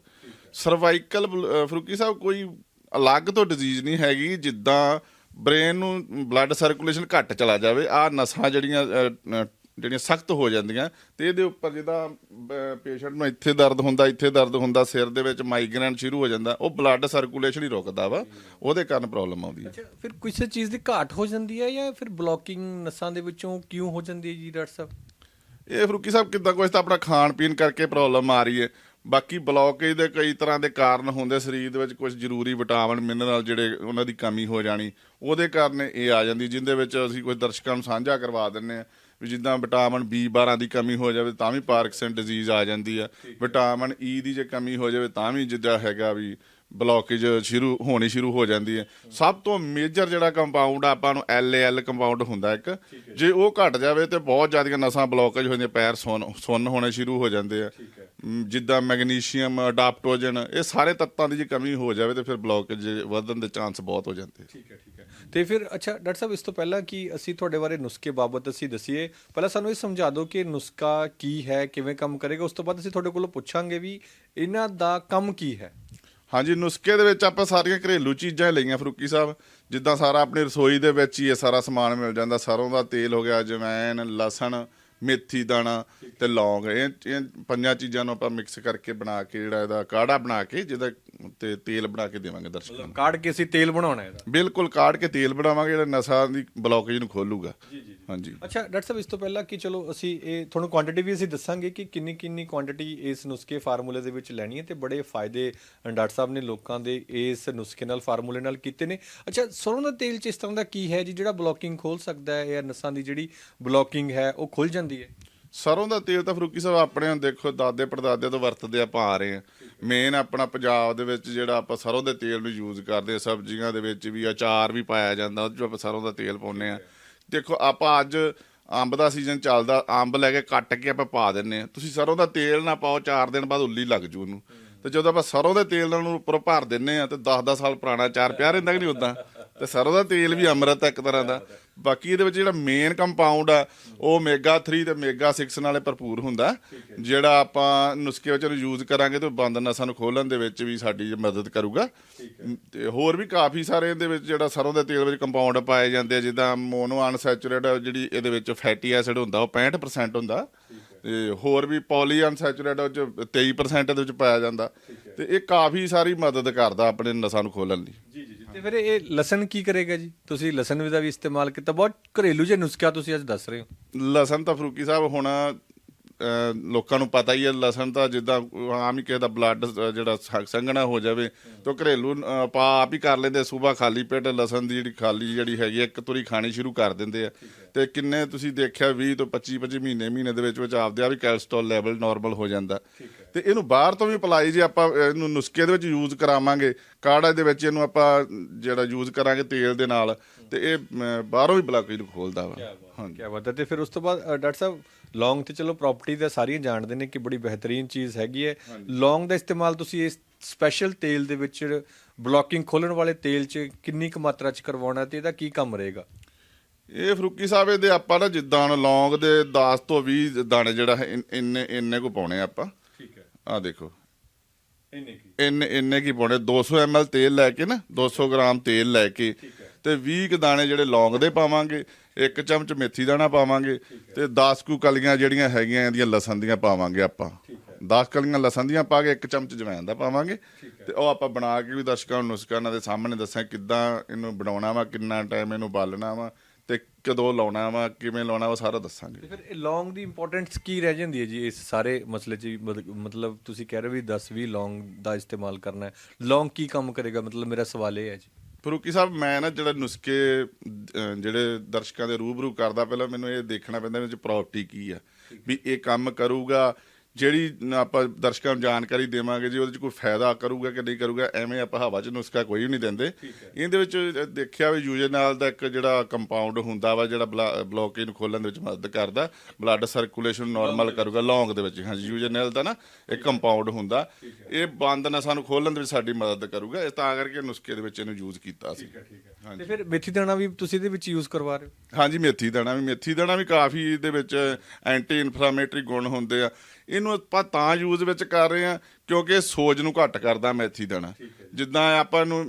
ਸਰਵਾਈਕਲ ਫਰੂਕੀ ਸਾਹਿਬ ਕੋਈ ਅਲੱਗ ਤੋਂ ਡਿਜ਼ੀਜ਼ ਨਹੀਂ ਹੈਗੀ ਜਿੱਦਾਂ ਬ੍ਰੇਨ ਨੂੰ ਬਲੱਡ ਸਰਕੂਲੇਸ਼ਨ ਘੱਟ ਚਲਾ ਜਾਵੇ ਆ ਨਸਾਂ ਜਿਹੜੀਆਂ ਜਿਹੜੀਆਂ ਸਖਤ ਹੋ ਜਾਂਦੀਆਂ ਤੇ ਇਹਦੇ ਉੱਪਰ ਜਿਹਦਾ ਪੇਸ਼ੈਂਟ ਨੂੰ ਇੱਥੇ ਦਰਦ ਹੁੰਦਾ ਇੱਥੇ ਦਰਦ ਹੁੰਦਾ ਸਿਰ ਦੇ ਵਿੱਚ ਮਾਈਗ੍ਰੇਨ ਸ਼ੁਰੂ ਹੋ ਜਾਂਦਾ ਉਹ ਬਲੱਡ ਸਰਕੂਲੇਸ਼ਨ ਹੀ ਰੁਕਦਾ ਵਾ ਉਹਦੇ ਕਾਰਨ ਪ੍ਰੋਬਲਮ ਆਉਂਦੀ ਹੈ। ਅੱਛਾ ਫਿਰ ਕਿਸੇ ਚੀਜ਼ ਦੀ ਘਾਟ ਹੋ ਜਾਂਦੀ ਹੈ ਜਾਂ ਫਿਰ ਬਲੌਕਿੰਗ ਨਸਾਂ ਦੇ ਵਿੱਚੋਂ ਕਿਉਂ ਹੋ ਜਾਂਦੀ ਹੈ ਜੀ ਡਾਕਟਰ ਸਾਹਿਬ? ਇਹ ਫਰੂਕੀ ਸਾਹਿਬ ਕਿੱਦਾਂ ਕੁਛ ਤਾਂ ਆਪਣਾ ਖਾਣ ਪੀਣ ਕਰਕੇ ਪ੍ਰੋਬਲਮ ਆ ਰਹੀ ਹੈ। ਬਾਕੀ ਬਲੌਕੇਜ ਦੇ ਕਈ ਤਰ੍ਹਾਂ ਦੇ ਕਾਰਨ ਹੁੰਦੇ ਸਰੀਰ ਦੇ ਵਿੱਚ ਕੁਝ ਜ਼ਰੂਰੀ ਵਿਟਾਮਿਨ ਮਿਨਰਲ ਜਿਹੜੇ ਉਹਨਾਂ ਦੀ ਕਮੀ ਹੋ ਜਾਣੀ ਉਹਦੇ ਕਾਰਨ ਇਹ ਆ ਜਾਂਦੀ ਜਿੰਦੇ ਵਿੱਚ ਅਸੀਂ ਕੁਝ ਦਰਸ਼ਕਾਂ ਨੂੰ ਸਾਂਝਾ ਕਰਵਾ ਦਿੰਨੇ ਆ ਵੀ ਜਿੱਦਾਂ ਵਿਟਾਮਿਨ B12 ਦੀ ਕਮੀ ਹੋ ਜਾਵੇ ਤਾਂ ਵੀ ਪਾਰਕਿੰਸਨ ਡਿਜ਼ੀਜ਼ ਆ ਜਾਂਦੀ ਆ। ਵਿਟਾਮਿਨ E ਦੀ ਜੇ ਕਮੀ ਹੋ ਜਾਵੇ ਤਾਂ ਵੀ ਜਿੱਦਾਂ ਹੈਗਾ ਵੀ ਬਲੌਕੇਜ ਸ਼ੁਰੂ ਹੋਣੀ ਸ਼ੁਰੂ ਹੋ ਜਾਂਦੀ ਹੈ। ਸਭ ਤੋਂ ਮੇਜਰ ਜਿਹੜਾ ਕੰਪਾਊਂਡ ਆਪਾਂ ਨੂੰ LAL ਕੰਪਾਊਂਡ ਹੁੰਦਾ ਇੱਕ। ਜੇ। ਉਹ ਘਟ ਜਾਵੇ ਤੇ ਬਹੁਤ ਜ਼ਿਆਦੀਆਂ ਨਸਾਂ ਬਲੌਕੇਜ ਹੋ ਜਾਂਦੀਆਂ ਪੈਰ ਸੁੰਨ ਸੁੰਨ ਹੋਣੇ ਸ਼ੁਰੂ ਹੋ ਜਾਂਦੇ ਆ। ਜਿੱਦਾਂ ਮੈਗਨੀਸ਼ੀਅਮ ਅਡਾਪਟੋਜਨ ਇਹ ਸਾਰੇ ਤੱਤਾਂ ਦੀ ਜੇ ਕਮੀ ਹੋ ਜਾਵੇ ਤੇ ਫਿਰ ਬਲੌਕੇਜ ਵਧਣ ਦੇ ਚਾਂਸ ਬਹੁਤ ਹੋ ਜਾਂਦੇ ਆ। ਠੀਕ ਹੈ ਠੀਕ ਹੈ। ਤੇ ਫਿਰ ਅੱਛਾ ਡਾਕਟਰ ਸਾਹਿਬ ਇਸ ਤੋਂ ਪਹਿਲਾਂ ਕਿ ਅਸੀਂ ਤੁਹਾਡੇ ਬਾਰੇ ਨੁਸਖੇ ਬਾਬਤ ਅਸੀਂ ਦਸੀਏ ਪਹਿਲਾਂ ਸਾਨੂੰ ਇਹ ਸਮਝਾ ਦਿਓ ਕਿ ਨੁਸਖਾ ਕੀ ਹੈ ਕਿਵੇਂ ਕੰਮ ਕਰੇਗਾ ਉਸ ਤੋਂ ਬਾਅਦ ਅਸੀਂ ਤੁਹਾਡੇ ਕੋਲੋਂ ਪੁੱਛਾਂਗੇ ਵੀ ਇਹਨਾਂ ਦਾ ਕੰਮ ਕੀ ਹੈ। ਹਾਂਜੀ ਨੁਸਖੇ ਦੇ ਵਿੱਚ ਆਪਾਂ ਸਾਰੀਆਂ ਘਰੇਲੂ ਚੀਜ਼ਾਂ ਹੀ ਲਈਆਂ ਫਰੂਕੀ ਸਾਹਿਬ। ਜਿੱਦਾਂ ਸਾਰਾ ਆਪਣੀ ਰਸੋਈ ਦੇ ਵਿੱਚ ਹੀ ਇਹ ਸਾਰਾ ਸਮਾਨ ਮਿਲ ਜਾਂਦਾ। ਸਰੋਂ ਦਾ ਤੇਲ ਹੋ ਗਿਆ ਜਵੈਨ ਲਸਣ ਮੇਥੀ ਦਾਣਾ ਤੇ ਲੌਂਗ। ਇਹ ਇਹ ਪੰਜਾਂ ਚੀਜ਼ਾਂ ਨੂੰ ਆਪਾਂ ਮਿਕਸ ਕਰਕੇ ਬਣਾ ਕੇ ਜਿਹੜਾ ਇਹਦਾ ਕਾੜਾ ਬਣਾ ਕੇ ਜਿਹਦਾ ਤੇ ਤੇਲ ਬਣਾ ਕੇ ਦੇਵਾਂਗੇ ਦਰਸ਼ਕਾਂ ਨੂੰ। ਕਾੜ ਕੇ ਅਸੀਂ ਤੇਲ ਬਣਾਉਣਾ ਇਹਦਾ? ਬਿਲਕੁਲ ਕਾੜ ਕੇ ਤੇਲ ਬਣਾਵਾਂਗੇ ਜਿਹੜਾ ਨਸਾਂ ਦੀ ਬਲੌਕੇਜ ਨੂੰ ਖੋਲੂਗਾ। ਹਾਂਜੀ। ਅੱਛਾ ਡਾਕਟਰ ਸਾਹਿਬ ਇਸ ਤੋਂ ਪਹਿਲਾਂ ਕਿ ਚਲੋ ਅਸੀਂ ਇਹ ਤੁਹਾਨੂੰ ਕੁਆਂਟੀਟੀ ਵੀ ਅਸੀਂ ਦੱਸਾਂਗੇ ਕਿ ਕਿੰਨੀ ਕਿੰਨੀ ਕੁਆਂਟੀਟੀ ਇਸ ਨੁਸਖੇ ਫਾਰਮੂਲੇ ਦੇ ਵਿੱਚ ਲੈਣੀ ਹੈ ਤੇ ਬੜੇ ਫਾਇਦੇ ਡਾਕਟਰ ਸਾਹਿਬ ਨੇ ਲੋਕਾਂ ਦੇ ਇਸ ਨੁਸਖੇ ਨਾਲ ਫਾਰਮੂਲੇ ਨਾਲ ਕੀਤੇ ਨੇ। ਅੱਛਾ ਸਰੋਂ ਦਾ ਤੇਲ ਚ ਇਸ ਤਰ੍ਹਾਂ ਦਾ ਕੀ ਹੈ ਜੀ ਜਿਹੜਾ ਬਲੌਕਿੰਗ ਖੋਲ ਸਕਦਾ ਹੈ ਜਾਂ ਨਸਾਂ ਦੀ ਜਿਹੜੀ ਬਲੌਕਿੰਗ ਹੈ ਉਹ ਖੁੱਲ ਜਾਂਦੀ ਹੈ? ਸਰੋਂ ਦਾ ਤੇਲ ਤਾਂ ਫਰੂਕੀ ਸਾਹਿਬ ਆਪਣੇ ਹੁਣ ਦੇਖੋ ਦਾਦੇ ਪੜਦਾਦੇ ਤੋਂ ਵਰਤਦੇ ਆਪਾਂ ਆ ਰਹੇ ਆ ਮੇਨ ਆਪਣਾ ਪੰਜਾਬ ਦੇ ਵਿੱਚ ਜਿਹੜਾ ਆਪਾਂ ਸਰੋਂ ਦੇ ਤੇਲ ਨੂੰ ਯੂਜ਼ ਕਰਦੇ ਆ ਸਬਜ਼ੀਆਂ ਦੇ ਵਿੱਚ ਵੀ ਅਚਾਰ ਵੀ ਪਾਇਆ ਜਾਂਦਾ ਉਹਦੇ 'ਚ ਆਪਾਂ ਸਰੋਂ ਦਾ ਤੇਲ ਪਾਉਂਦੇ ਆ ਦੇਖੋ, ਆਪਾਂ ਅੱਜ ਅੰਬ ਦਾ ਸੀਜ਼ਨ ਚੱਲਦਾ, ਅੰਬ ਲੈ ਕੇ ਕੱਟ ਕੇ ਆਪਾਂ ਪਾ ਦਿੰਨੇ ਆ ਤੁਸੀਂ ਸਰੋਂ ਦਾ ਤੇਲ ਨਾ ਪਾਓ 4 ਦਿਨ ਬਾਅਦ ਉੱਲੀ ਲੱਗ ਜੂ ਉਹਨੂੰ। ਤੇ ਜਦੋਂ ਆਪਾਂ ਸਰੋਂ ਦੇ ਤੇਲ ਨਾਲ ਉਹਨੂੰ ਉੱਪਰ ਭਰ ਦਿੰਨੇ ਆ ਤੇ 10-10 ਸਾਲ ਪੁਰਾਣਾ ਚਾਰ ਪਿਆ ਰਹਿੰਦਾ ਕਿ ਨਹੀਂ ਉਦਾਂ ਤੇ ਸਰੋਂ ਦਾ ਤੇਲ ਵੀ ਅੰਮ੍ਰਿਤ ਹੈ ਇੱਕ ਤਰ੍ਹਾਂ ਦਾ। ਬਾਕੀ ਇਹਦੇ ਵਿੱਚ ਜਿਹੜਾ ਮੇਨ ਕੰਪਾਊਂਡ ਆ ਉਹ ਓਮੇਗਾ 3 ਤੇ ਓਮੇਗਾ 6 ਨਾਲੇ ਭਰਪੂਰ ਹੁੰਦਾ। ਜਿਹੜਾ ਆਪਾਂ ਨੁਸਖੇ ਵਿੱਚ ਨੂੰ ਯੂਜ਼ ਕਰਾਂਗੇ ਤੇ ਬੰਦ ਨਸਾਂ ਨੂੰ ਖੋਲਣ ਦੇ ਵਿੱਚ ਵੀ ਸਾਡੀ ਮਦਦ ਕਰੂਗਾ। ਤੇ ਹੋਰ ਵੀ ਕਾਫੀ ਸਾਰੇ ਇਹਦੇ ਵਿੱਚ ਜਿਹੜਾ ਸਰੋਂ ਦੇ ਤੇਲ ਵਿੱਚ ਕੰਪਾਊਂਡ ਪਾਏ ਜਾਂਦੇ ਆ ਜਿੱਦਾਂ ਮੋਨੋ ਅਨਸੈਚੂਰੇਟ ਜਿਹੜੀ ਇਹਦੇ ਵਿੱਚ ਫੈਟੀ ਐਸਿਡ ਹੁੰਦਾ ਉਹ 65% ਹੁੰਦਾ। ਤੇ ਹੋਰ ਵੀ ਪੋਲੀ ਅਨਸੈਚੂਰੇਟ ਉਹ ਚ 23% ਦੇ ਵਿੱਚ ਪਾਇਆ ਜਾਂਦਾ। ਤੇ ਇਹ ਕਾਫੀ ਸਾਰੀ ਮਦਦ ਕਰਦਾ ਆਪਣੇ ਨਸਾਂ ਨੂੰ ਖੋਲਣ ਲਈ। ਜੀ ਜੀ ਤੇ ਫਿਰ ਇਹ ਲਸਣ ਕੀ ਕਰੇਗਾ ਜੀ? ਤੁਸੀਂ ਲਸਣ ਦਾ ਵੀ ਇਸਤੇਮਾਲ ਕੀਤਾ ਬਹੁਤ ਘਰੇਲੂ ਜਿਹੇ ਨੁਸਖਾ ਤੁਸੀਂ ਅੱਜ ਦੱਸ ਰਹੇ ਹੋ। ਲਸਣ ਤਾਂ ਫਰੂਕੀ ਸਾਹਿਬ ਹੁਣ ਅਹ, ਲੋਕਾਂ ਨੂੰ ਪਤਾ ਹੀ ਹੈ ਲਸਣ ਤਾਂ ਜਿੱਦਾਂ ਆਮ ਹੀ ਕਿਸੇ ਦਾ ਬਲੱਡ ਜਿਹੜਾ ਸ- ਸੰਘਣਾ ਹੋ ਜਾਵੇ ਤਾਂ ਘਰੇਲੂ ਅਹ, ਆਪਾਂ ਆਪ ਹੀ ਕਰ ਲੈਂਦੇ ਸਵੇਰ ਖਾਲੀ ਪੇਟ ਲਸਣ ਦੀ ਜਿਹੜੀ ਖਾਲੀ ਜਿਹੜੀ ਹੈਗੀ ਆ, ਇੱਕ ਤੁਰੀ ਖਾਣੀ ਸ਼ੁਰੂ ਕਰ ਦਿੰਦੇ ਆ। ਤੇ ਕਿੰਨੇ ਤੁਸੀਂ ਦੇਖਿਆ 20 ਤੋਂ 25 25 ਮਹੀਨੇ ਮਹੀਨੇ ਦੇ ਵਿੱਚ ਵਿੱਚ ਆਪਦੇ ਆ ਵੀ ਕੈਲਸਟ੍ਰੋਲ ਲੈਵਲ ਨਾਰਮਲ ਹੋ ਜਾਂਦਾ। ਤੇ ਇਹਨੂੰ ਬਾਹਰ ਤੋਂ ਵੀ ਅਪਲਾਈ ਜੇ ਆਪਾਂ ਇਹਨੂੰ ਨੁਸਖੇ ਦੇ ਵਿੱਚ ਯੂਜ਼ ਕਰਾਵਾਂਗੇ ਕਾੜਾ ਦੇ ਵਿੱਚ ਇਹਨੂੰ ਆਪਾਂ ਜਿਹੜਾ ਯੂਜ਼ ਕਰਾਂਗੇ ਤੇਲ ਦੇ ਨਾਲ ਤੇ ਇਹ ਬਾਹਰੋਂ ਵੀ ਬਲਾਕੇਜ ਨੂੰ ਖੋਲਦਾ ਵਾ। ਹਾਂਜੀ। ਕੀ ਬਾਤ ਹੈ। ਤੇ ਫਿਰ ਉਸ ਤੋਂ ਬਾਅਦ ਡਾਕਟਰ ਸਾਹਿਬ ਲੌਂਗ ਤੇ ਚਲੋ ਪ੍ਰਾਪਰਟੀ ਦਾ ਸਾਰੀਆਂ ਜਾਣਦੇ ਨੇ ਕਿ ਬੜੀ ਬਿਹਤਰੀਨ ਚੀਜ਼ ਹੈਗੀ ਹੈ। ਲੌਂਗ ਦਾ ਇਸਤੇਮਾਲ ਤੁਸੀਂ ਇਸ ਸਪੈਸ਼ਲ ਤੇਲ ਦੇ ਵਿੱਚ ਬਲੌਕਿੰਗ ਖੋਲਣ ਵਾਲੇ ਤੇਲ 'ਚ ਕਿੰਨੀ ਕੁ ਮਾਤਰਾ 'ਚ ਕਰਵਾਉਣਾ ਤੇ ਇਹਦਾ ਕੀ ਕੰਮ ਰਹੇਗਾ? ਇਹ ਫਰੂਕੀ ਸਾਹਿਬ ਇਹਦੇ ਆਪਾਂ ਨਾ ਜਿੱਦਾਂ ਲੌਂਗ ਦੇ 10 ਤੋਂ 20 ਦਾਣੇ ਜਿਹੜਾ ਹੈ, ਇੰਨੇ ਇੰਨੇ ਕੋ ਪਾਉਣੇ ਆਪਾਂ। ਠੀਕ ਹੈ। ਆ ਦੇਖੋ। ਇੰਨੇ ਕੀ? ਇੰਨੇ ਕੀ ਪਾਉਣੇ? 200 ml ਤੇਲ ਲੈ ਕੇ ਨਾ 200 ਗ੍ਰਾਮ ਤੇਲ ਲੈ ਕੇ ਤੇ 20 ਕੁ ਦਾਣੇ ਜਿਹੜੇ ਲੌਂਗ ਦੇ ਪਾਵਾਂਗੇ ਇੱਕ ਚਮਚ ਮੇਥੀ ਦਾਣਾ ਪਾਵਾਂਗੇ ਤੇ 10 ਕੁ ਕਲੀਆਂ ਜਿਹੜੀਆਂ ਹੈਗੀਆਂ ਇਹਦੀਆਂ ਲਸਣ ਦੀਆਂ ਪਾਵਾਂਗੇ ਆਪਾਂ। 10 ਕਲੀਆਂ ਲਸਣ ਦੀਆਂ ਪਾ ਕੇ ਇੱਕ ਚਮਚ ਜਵੈਣ ਦਾ ਪਾਵਾਂਗੇ ਤੇ ਉਹ ਆਪਾਂ ਬਣਾ ਕੇ ਵੀ ਦਰਸ਼ਕਾਂ ਨੂੰ ਨੁਸਖਾ ਇਹਨਾਂ ਦੇ ਸਾਹਮਣੇ ਦੱਸਾਂ ਕਿੱਦਾਂ ਇਹਨੂੰ ਬਣਾਉਣਾ ਵਾ ਕਿੰਨਾ ਟਾਈਮ ਇਹਨੂੰ ਬਾਲਣਾ ਵਾ ਕਦੋਂ ਲਾਉਣਾ ਵਾ ਕਿਵੇਂ ਲਾਉਣਾ ਵਾ ਸਾਰਾ ਦੱਸਾਂਗੇ। ਤੇ ਫਿਰ ਇਹ ਲੌਂਗ ਦੀ ਇੰਪੋਰਟੈਂਸ ਕੀ ਰਹਿ ਜਾਂਦੀ ਹੈ ਜੀ? ਇਸ ਸਾਰੇ ਮਸਲੇ 'ਚ ਮਤਲਬ- ਤੁਸੀਂ ਕਹਿ ਰਹੇ ਹੋ ਵੀ 10 20 ਲੌਂਗ ਦਾ ਇਸਤੇਮਾਲ ਕਰਨਾ ਹੈ। ਲੌਂਗ ਕੀ ਕੰਮ ਕਰੇਗਾ? ਮਤਲਬ ਮੇਰਾ ਸਵਾਲ ਇਹ ਹੈ ਜੀ। ਫਰੂਕੀ ਸਾਹਿਬ ਮੈਂ ਨਾ ਜਿਹੜਾ ਨੁਸਖੇ ਜਿਹੜੇ ਦਰਸ਼ਕਾਂ ਦੇ ਰੂਬਰੂ ਕਰਦਾ ਪਹਿਲਾਂ ਮੈਨੂੰ ਇਹ ਦੇਖਣਾ ਪੈਂਦਾ ਵਿੱਚ ਪ੍ਰਾਪਰਟੀ ਕੀ ਆ। ਵੀ ਇਹ ਕੰਮ ਕਰੂਗਾ ਜਿਹੜੀ ਆਪਾਂ ਦਰਸ਼ਕਾਂ ਨੂੰ ਜਾਣਕਾਰੀ ਦੇਵਾਂਗੇ ਜੀ ਉਹਦੇ ਚ ਕੋਈ ਫਾਇਦਾ ਕਰੂਗਾ ਕਿ ਨਹੀਂ ਕਰੂਗਾ ਐਵੇਂ ਆਪਾਂ ਹਵਾ 'ਚ ਨੁਸਖਾ ਕੋਈ ਨਹੀਂ ਦਿੰਦੇ। ਇਹਦੇ ਵਿੱਚ ਦੇਖਿਆ ਵੀ ਯੂਜੇ ਨਾਲ ਦਾ ਇੱਕ ਜਿਹੜਾ ਕੰਪਾਊਂਡ ਹੁੰਦਾ ਵਾ ਜਿਹੜਾ ਬਲੋਕੇਜ ਨੂੰ ਖੋਲਣ ਦੇ ਵਿੱਚ ਮਦਦ ਕਰਦਾ। ਬਲੱਡ ਸਰਕੂਲੇਸ਼ਨ ਨਾਰਮਲ ਕਰੂਗਾ ਲੌਂਗ ਦੇ ਵਿੱਚ। ਹਾਂਜੀ ਯੂਜੇ ਨਾਲ ਦਾ ਨਾ ਇੱਕ ਕੰਪਾਊਂਡ ਹੁੰਦਾ। ਇਹ ਬੰਦ ਨਸਾਂ ਨੂੰ ਖੋਲਣ ਦੇ ਵਿੱਚ ਸਾਡੀ ਮਦਦ ਕਰੂਗਾ ਇਹ ਤਾਂ ਕਰਕੇ ਨੁਸਖੇ ਦੇ ਵਿੱਚ ਇਹਨੂੰ ਯੂਜ਼ ਕੀਤਾ ਸੀ। ਤੇ ਫਿਰ ਮੇਥੀ ਦਾਣਾ ਵੀ ਤੁਸੀਂ ਇਹਦੇ ਵਿੱਚ ਯੂਜ਼ ਕਰਵਾ ਰਹੇ ਹੋ? ਹਾਂਜੀ ਮੇਥੀ ਦਾਣਾ ਵੀ ਮੇਥੀ ਦਾਣਾ ਵੀ ਕਾਫੀ ਇਹਦੇ ਵਿੱਚ ਐਂਟੀ ਇਨਫਲਾਮੇਟਰੀ ਗੁਣ ਹੁੰਦੇ ਆ। ਇਹਨੂੰ ਆਪਾਂ ਤਾਂ ਯੂਜ਼ ਵਿੱਚ ਕਰ ਰਹੇ ਆ ਕਿਉਂਕਿ ਸੋਜ ਨੂੰ ਘੱਟ ਕਰਦਾ ਮੇਥੀ ਦਾਣਾ। ਜਿੱਦਾਂ ਆਪਾਂ ਨੂੰ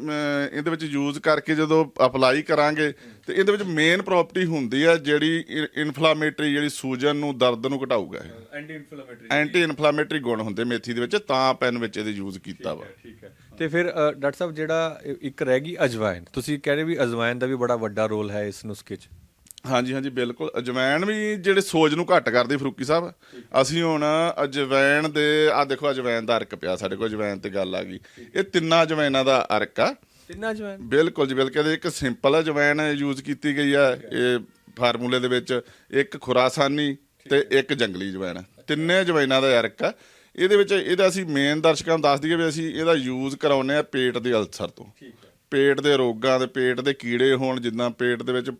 ਇਹਦੇ ਵਿੱਚ ਯੂਜ਼ ਕਰਕੇ ਜਦੋਂ ਅਪਲਾਈ ਕਰਾਂਗੇ ਤੇ ਇਹਦੇ ਵਿੱਚ ਮੇਨ ਪ੍ਰੋਪਰਟੀ ਹੁੰਦੀ ਆ ਜਿਹੜੀ ਇਨਫਲਾਮੇਟਰੀ ਜਿਹੜੀ ਸੂਜਨ ਨੂੰ ਦਰਦ ਨੂੰ ਘਟਾਊਗਾ ਇਹ। ਐਂਟੀ ਇਨਫਲੇਮੇਟਰੀ ਐਂਟੀ ਇਨਫਲਾਮੇਟਰੀ ਗੁਣ ਹੁੰਦੇ ਮੇਥੀ ਦੇ ਵਿੱਚ ਤਾਂ ਪੈਨ ਵਿੱਚ ਇਹਦੇ ਯੂਜ਼ ਕੀਤਾ ਵਾ। ਠੀਕ ਹੈ ਤੇ ਫਿਰ ਡਾਕਟਰ ਸਾਹਿਬ ਜਿਹੜਾ ਇੱਕ ਰਹਿ ਗਈ ਅਜਵਾਇਨ ਤੁਸੀਂ ਕਹਿ ਰਹੇ ਵੀ ਅਜਵਾਇਨ ਦਾ ਵੀ ਬੜਾ ਵੱਡਾ ਰੋਲ ਹੈ ਇਸ ਨੁਸਖੇ 'ਚ। ਹਾਂਜੀ ਹਾਂਜੀ ਬਿਲਕੁਲ। ਅਜਵਾਇਣ ਵੀ ਜਿਹੜੇ ਸੋਜ ਨੂੰ ਘੱਟ ਕਰਦੀ ਫਰੂਕੀ ਸਾਹਿਬ। ਅਸੀਂ ਹੁਣ ਅਜਵਾਇਣ ਦੇ ਆ ਦੇਖੋ ਅਜਵਾਇਣ ਦਾ ਅਰਕ ਪਿਆ ਸਾਡੇ ਕੋਲ ਅਜਵਾਇਣ ਤੇ ਗੱਲ ਆ ਗਈ। ਇਹ ਤਿੰਨਾਂ ਅਜਵਾਇਨਾਂ ਦਾ ਅਰਕ ਆ। ਤਿੰਨਾਂ ਅਜਵਾਇਨ ਬਿਲਕੁਲ ਜੀ ਬਿਲਕੁਲ। ਇੱਕ ਸਿੰਪਲ ਅਜਵਾਇਣ ਯੂਜ਼ ਕੀਤੀ ਗਈ ਆ ਇਹ ਫਾਰਮੂਲੇ ਦੇ ਵਿੱਚ ਇੱਕ ਖੁਰਾਸਾਨੀ ਤੇ ਇੱਕ ਜੰਗਲੀ ਅਜਵਾਇਣ ਤਿੰਨੇ ਅਜਵਾਇਨਾਂ ਦਾ ਅਰਕ ਆ। ਇਹਦੇ ਵਿੱਚ ਇਹਦਾ ਅਸੀਂ ਮੇਨ ਦਰਸ਼ਕਾਂ ਨੂੰ ਦੱਸ ਦਈਏ ਵੀ ਅਸੀਂ ਇਹਦਾ ਯੂਜ਼ ਕਰਾਉਂਦੇ ਆ ਪੇਟ ਦੇ ਅਲਸਰ ਤੋਂ। ਪੇਟ ਦੇ ਰੋਗਾਂ ਦੇ ਪੇਟ ਦੇ ਕੀੜੇ ਹੋਣ ਜਿੱਦਾਂ ਪੇਟ ਦੇ ਵਿੱਚ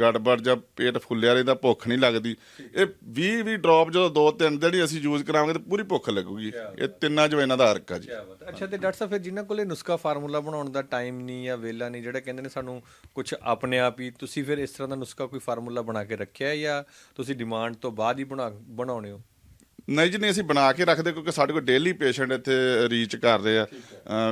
ਗੜਬੜ ਜਾਂ ਪੇਟ ਫੁੱਲਿਆ ਰਹਿੰਦਾ ਭੁੱਖ ਨਹੀਂ ਲੱਗਦੀ। ਇਹ 20 20 ਡ੍ਰੌਪ ਜਦੋਂ ਦੋ ਤਿੰਨ ਦਿਨ ਹੀ ਅਸੀਂ ਯੂਜ਼ ਕਰਾਵਾਂਗੇ ਤਾਂ ਪੂਰੀ ਭੁੱਖ ਲੱਗੂਗੀ। ਇਹ ਤਿੰਨਾਂ ਅਜਵਾਇਨਾਂ ਦਾ ਅਰਕ ਆ ਜੀ। ਅੱਛਾ ਤੇ ਡਾਕਟਰ ਸਾਹਿਬ ਫਿਰ ਜਿਨ੍ਹਾਂ ਕੋਲੇ ਨੁਸਖਾ ਫਾਰਮੂਲਾ ਬਣਾਉਣ ਦਾ ਟਾਈਮ ਨਹੀਂ ਜਾਂ ਵੇਲਾ ਨਹੀਂ ਜਿਹੜਾ ਕਹਿੰਦੇ ਨੇ ਸਾਨੂੰ ਕੁਝ ਆਪਣੇ ਆਪ ਹੀ ਤੁਸੀਂ ਫਿਰ ਇਸ ਤਰ੍ਹਾਂ ਦਾ ਨੁਸਖਾ ਕੋਈ ਫਾਰਮੂਲਾ ਬਣਾ ਕੇ ਰੱਖਿਆ ਹੈ ਜਾਂ ਤੁਸੀਂ ਡਿਮਾਂਡ ਤੋਂ ਬਾਅਦ ਹੀ ਬਣਾ ਬਣਾਉਣੇ ਹੋ? ਨਹੀਂ ਜੀ, ਨਹੀਂ, ਅਸੀਂ ਬਣਾ ਕੇ ਰੱਖਦੇ ਕਿਉਂਕਿ ਸਾਡੇ ਕੋਲ ਡੇਲੀ ਪੇਸ਼ੈਂਟ ਇੱਥੇ ਰੀਚ ਕਰਦੇ ਆ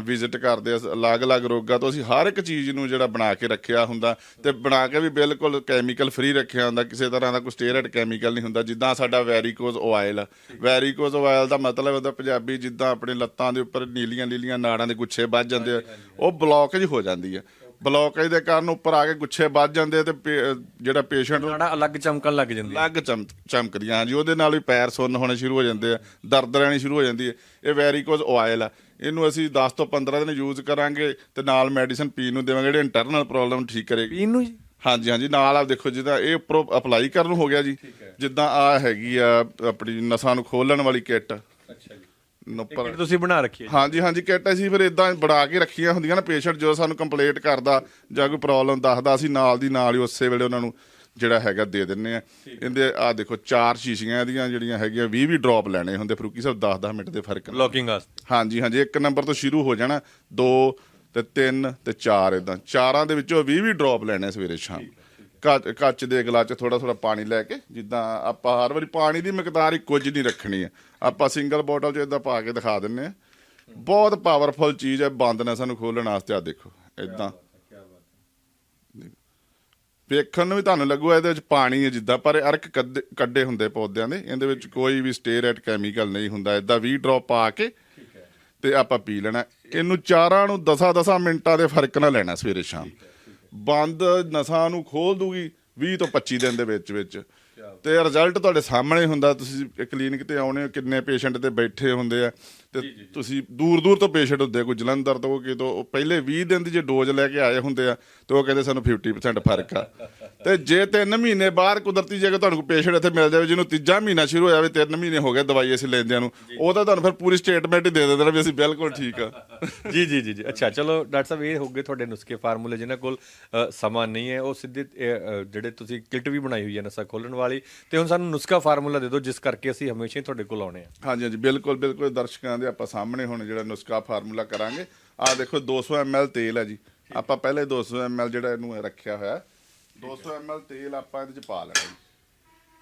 ਵਿਜ਼ਿਟ ਕਰਦੇ ਆ, ਅਲੱਗ-ਅਲੱਗ ਰੋਗਾਂ ਤੋਂ ਅਸੀਂ ਹਰ ਇੱਕ ਚੀਜ਼ ਨੂੰ ਜਿਹੜਾ ਬਣਾ ਕੇ ਰੱਖਿਆ ਹੁੰਦਾ ਤੇ ਬਣਾ ਕੇ ਵੀ ਬਿਲਕੁਲ ਕੈਮੀਕਲ ਫ੍ਰੀ ਰੱਖਿਆ ਹੁੰਦਾ, ਕਿਸੇ ਤਰ੍ਹਾਂ ਦਾ ਕੋਈ ਸਟੇਰੋਇਡ ਕੈਮੀਕਲ ਨਹੀਂ ਹੁੰਦਾ, ਜਿੱਦਾਂ ਸਾਡਾ ਵੈਰੀਕੋਜ਼ ਆਇਲ ਵੈਰੀਕੋਜ਼ ਆਇਲ ਦਾ ਮਤਲਬ ਉਹਦਾ ਪੰਜਾਬੀ ਜਿੱਦਾਂ ਆਪਣੇ ਲੱਤਾਂ ਦੇ ਉੱਪਰ ਨੀਲੀਆਂ ਨੀਲੀਆਂ ਨਾੜਾਂ ਦੇ ਗੁੱਛੇ ਵੱਜ ਜਾਂਦੇ ਆ, ਉਹ ਬਲੌਕੇਜ ਹੋ ਜਾਂਦੀ ਆ। ਬਲੌਕੇਜ ਦੇ ਕਾਰਨ ਉੱਪਰ ਆ ਕੇ ਗੁੱਛੇ ਵੱਜ ਜਾਂਦੇ ਤੇ ਪੇ- ਜਿਹੜਾ ਪੇਸ਼ੈਂਟ ਨਾੜਾ ਅਲੱਗ ਚਮਕਣ ਲੱਗ ਜਾਂਦੀ ਹੈ। ਲੱਗ ਚਮ ਚਮਕਦੀਆਂ ਜੀ ਉਹਦੇ ਨਾਲ ਵੀ ਪੈਰ ਸੁੰਨ ਹੋਣੇ ਸ਼ੁਰੂ ਹੋ ਜਾਂਦੇ ਆ ਦਰਦ ਰਹਿਣੀ ਸ਼ੁਰੂ ਹੋ ਜਾਂਦੀ ਹੈ। ਇਹ ਵੈਰੀਕੋਜ਼ ਆਇਲ ਆ। ਇਹਨੂੰ ਅਸੀਂ 10 ਤੋਂ 15 ਦਿਨ ਯੂਜ਼ ਕਰਾਂਗੇ ਤੇ ਨਾਲ ਮੈਡੀਸਨ ਪੀਣ ਨੂੰ ਦੇਵਾਂਗੇ ਜਿਹੜੇ ਇੰਟਰਨਲ ਪ੍ਰੋਬਲਮ ਠੀਕ ਕਰੇਗੀ। ਪੀਣ ਨੂੰ ਜੀ? ਹਾਂਜੀ ਹਾਂਜੀ ਨਾਲ ਆ ਦੇਖੋ ਜਿੱਦਾਂ ਇਹ ਉੱਪਰੋਂ ਅਪਲਾਈ ਕਰਨ ਨੂੰ ਹੋ ਗਿਆ ਜੀ। ਜਿੱਦਾਂ ਆ ਹੈਗੀ ਆ ਆਪਣੀ ਨਸਾਂ ਨੂੰ ਖੋਲਣ ਵਾਲੀ ਕਿੱਟ ਕਿਟ ਤੁਸੀਂ ਬਣਾ ਰੱਖੀ ਹੈ ਹਾਂਜੀ ਹਾਂਜੀ ਕਿੱਟ ਅਸੀਂ ਫਿਰ ਇਦਾਂ ਬਣਾ ਕੇ ਰੱਖੀਆਂ ਹੁੰਦੀਆਂ ਨਾ। ਪੇਸ਼ੈਂਟ ਜਦੋਂ ਸਾਨੂੰ ਕੰਪਲੇਂਟ ਕਰਦਾ ਜਾਂ ਕੋਈ ਪ੍ਰੋਬਲਮ ਦੱਸਦਾ ਅਸੀਂ ਨਾਲ ਦੀ ਨਾਲ ਹੀ ਉਸੇ ਵੇਲੇ ਉਹਨਾਂ ਨੂੰ ਜਿਹੜਾ ਹੈਗਾ ਦੇ ਦਿੰਨੇ ਆ ਇਹਦੇ ਆ ਦੇਖੋ ਚਾਰ ਸ਼ੀਸ਼ੀਆਂ ਇਹਦੀਆਂ ਜਿਹੜੀਆਂ ਹੈਗੀਆਂ 20 20 ਡ੍ਰੌਪ ਲੈਣੇ ਹੁੰਦੇ ਫਰੂਕੀ ਸਾਹਿਬ 10 10 ਮਿੰਟ ਦੇ ਫ਼ਰਕ ਨਾਲ। ਬਲੌਕਿੰਗ ਵਾਸਤੇ। ਹਾਂਜੀ ਹਾਂਜੀ ਇੱਕ ਨੰਬਰ ਤੋਂ ਸ਼ੁਰੂ ਹੋ ਜਾਣਾ 2 ਤੇ 3 ਤੇ 4 ਇਦਾਂ ਚਾਰਾਂ ਦੇ ਵਿੱਚੋਂ 20 20 ਡ੍ਰੌਪ ਲੈਣੇ ਸਵੇਰੇ ਸ਼ਾਮ। ਕੱਚ ਕੱਚ ਦੇ ਗਲਾਸ 'ਚ ਥੋੜਾ ਥੋੜਾ ਪਾਣੀ ਲੈ ਕੇ ਜਿੱਦਾਂ ਆਪਾਂ ਹਰ ਵਾਰੀ ਪਾਣੀ ਦੀ ਮਿਕਦਾਰ ਹੀ ਕੁਝ ਨਹੀਂ ਰੱਖਣੀ ਹੈ। ਆਪਾਂ ਸਿੰਗਲ ਬੋਟਲ 'ਚ ਇਦਾਂ ਪਾ ਕੇ ਦਿਖਾ ਦਿੰਨੇ ਆ ਬਹੁਤ ਪਾਵਰਫੁਲ ਚੀਜ਼ ਹੈ ਬੰਦ ਨਾ ਸਾਨੂੰ ਖੋਲਣ ਵਾਸਤੇ। ਆ ਦੇਖੋ ਇਦਾਂ ਵੇਖਣ ਨੂੰ ਵੀ ਤੁਹਾਨੂੰ ਲੱਗੂਗਾ ਇਹਦੇ ਵਿੱਚ ਪਾਣੀ ਹੈ ਜਿੱਦਾਂ ਪਰ ਅਰਕ ਕੱਢੇ ਹੁੰਦੇ ਪੌਦਿਆਂ ਦੇ। ਇਹਦੇ ਵਿੱਚ ਕੋਈ ਵੀ ਸਟੇਰੇਟ ਕੈਮੀਕਲ ਨਹੀਂ ਹੁੰਦਾ। ਇਦਾਂ 20 ਡ੍ਰੌਪ ਪਾ ਕੇ ਤੇ ਆਪਾਂ ਪੀ ਲੈਣਾ। ਇਹਨੂੰ ਚਾਰਾਂ ਨੂੰ 10 10 ਮਿੰਟਾਂ ਦੇ ਫ਼ਰਕ ਨਾਲ ਲੈਣਾ ਸਵੇਰੇ ਸ਼ਾਮ। ਬੰਦ ਨਸਾਂ ਨੂੰ ਖੋਲ ਦੂਗੀ 20 ਤੋਂ 25 ਦਿਨ ਦੇ ਵਿੱਚ ਵਿੱਚ। ਤੇ ਰਿਜ਼ਲਟ ਤੁਹਾਡੇ ਸਾਹਮਣੇ ਹੁੰਦਾ ਤੁਸੀਂ ਕਲੀਨਿਕ ਤੇ ਆਉਣੇ ਹੋ ਕਿੰਨੇ ਪੇਸ਼ੈਂਟ ਤੇ ਬੈਠੇ ਹੁੰਦੇ ਆ। ਤੇ ਤੁਸੀਂ ਦੂਰ ਦੂਰ ਤੋਂ ਪੇਸ਼ੈਂਟ ਹੁੰਦੇ ਕੋਈ ਜਲੰਧਰ ਤੋਂ ਕਿਤੋਂ ਉਹ ਪਹਿਲੇ 20 ਦਿਨ ਦੀ ਜੇ ਡੋਜ਼ ਲੈ ਕੇ ਆਏ ਹੁੰਦੇ ਆ ਤੇ ਉਹ ਕਹਿੰਦੇ ਸਾਨੂੰ 50% ਫ਼ਰਕ ਆ। ਤੇ ਜੇ 3 ਮਹੀਨੇ ਬਾਅਦ ਕੁਦਰਤੀ ਜੇ ਤੁਹਾਨੂੰ ਕੋਈ ਪੇਸ਼ੈਂਟ ਇੱਥੇ ਮਿਲ ਜਾਵੇ ਜਿਹਨੂੰ ਤੀਜਾ ਮਹੀਨਾ ਸ਼ੁਰੂ ਹੋਇਆ ਵੀ 3 ਮਹੀਨੇ ਹੋ ਗਏ ਦਵਾਈ ਅਸੀਂ ਲੈਂਦਿਆਂ ਨੂੰ ਉਹ ਤਾਂ ਤੁਹਾਨੂੰ ਫਿਰ ਪੂਰੀ ਸਟੇਟਮੈਂਟ ਹੀ ਦੇ ਦਿੰਦੇ ਨੇ ਵੀ ਅਸੀਂ ਬਿਲਕੁਲ ਠੀਕ ਆ। ਜੀ ਜੀ ਜੀ ਜੀ। ਅੱਛਾ ਚਲੋ ਡਾਕਟਰ ਸਾਹਿਬ ਇਹ ਹੋ ਗਏ ਤੁਹਾਡੇ ਨੁਸਖੇ ਫਾਰਮੂਲੇ ਜਿਨ੍ਹਾਂ ਕੋਲ ਸਮਾਂ ਨਹੀਂ ਹੈ। ਉਹ ਸਿੱਧੇ ਜਿਹੜੇ ਤੁਸੀਂ ਕਿਟ ਵੀ ਬਣਾਈ ਹੋਈ ਹੈ ਨਸਾ ਖੋਲਣ ਵਾਲੀ ਤੇ ਹੁਣ ਸਾਨੂੰ ਨੁਸਖਾ ਫਾਰਮੂਲਾ ਦੇ ਦਿਓ ਜਿਸ ਕਰਕੇ ਅਸੀਂ ਹਮੇਸ਼ਾ ਹੀ ਤੁਹਾਡੇ ਕੋਲ ਆਉਣੇ ਆ। ਹਾਂਜੀ ਹਾਂਜੀ ਬਿਲਕੁਲ ਬਿਲਕੁਲ ਦਰਸ਼ਕਾਂ ਦੇ ਆਪਾਂ ਸਾਹਮਣੇ ਹੁਣ ਜਿਹੜਾ ਨੁਸਖਾ ਫਾਰਮੂਲਾ ਕਰਾਂਗੇ। ਆਹ ਦੇਖੋ 200 ml ਤੇਲ ਹੈ ਜੀ। ਆਪਾਂ ਪਹਿਲੇ 200 ml ਜਿਹੜਾ ਇਹਨੂੰ ਰੱਖਿਆ ਹੋਇਆ 200 ml ਤੇਲ ਆਪਾਂ ਇਹਦੇ ਚ ਪਾ ਲੈਣਾ ਜੀ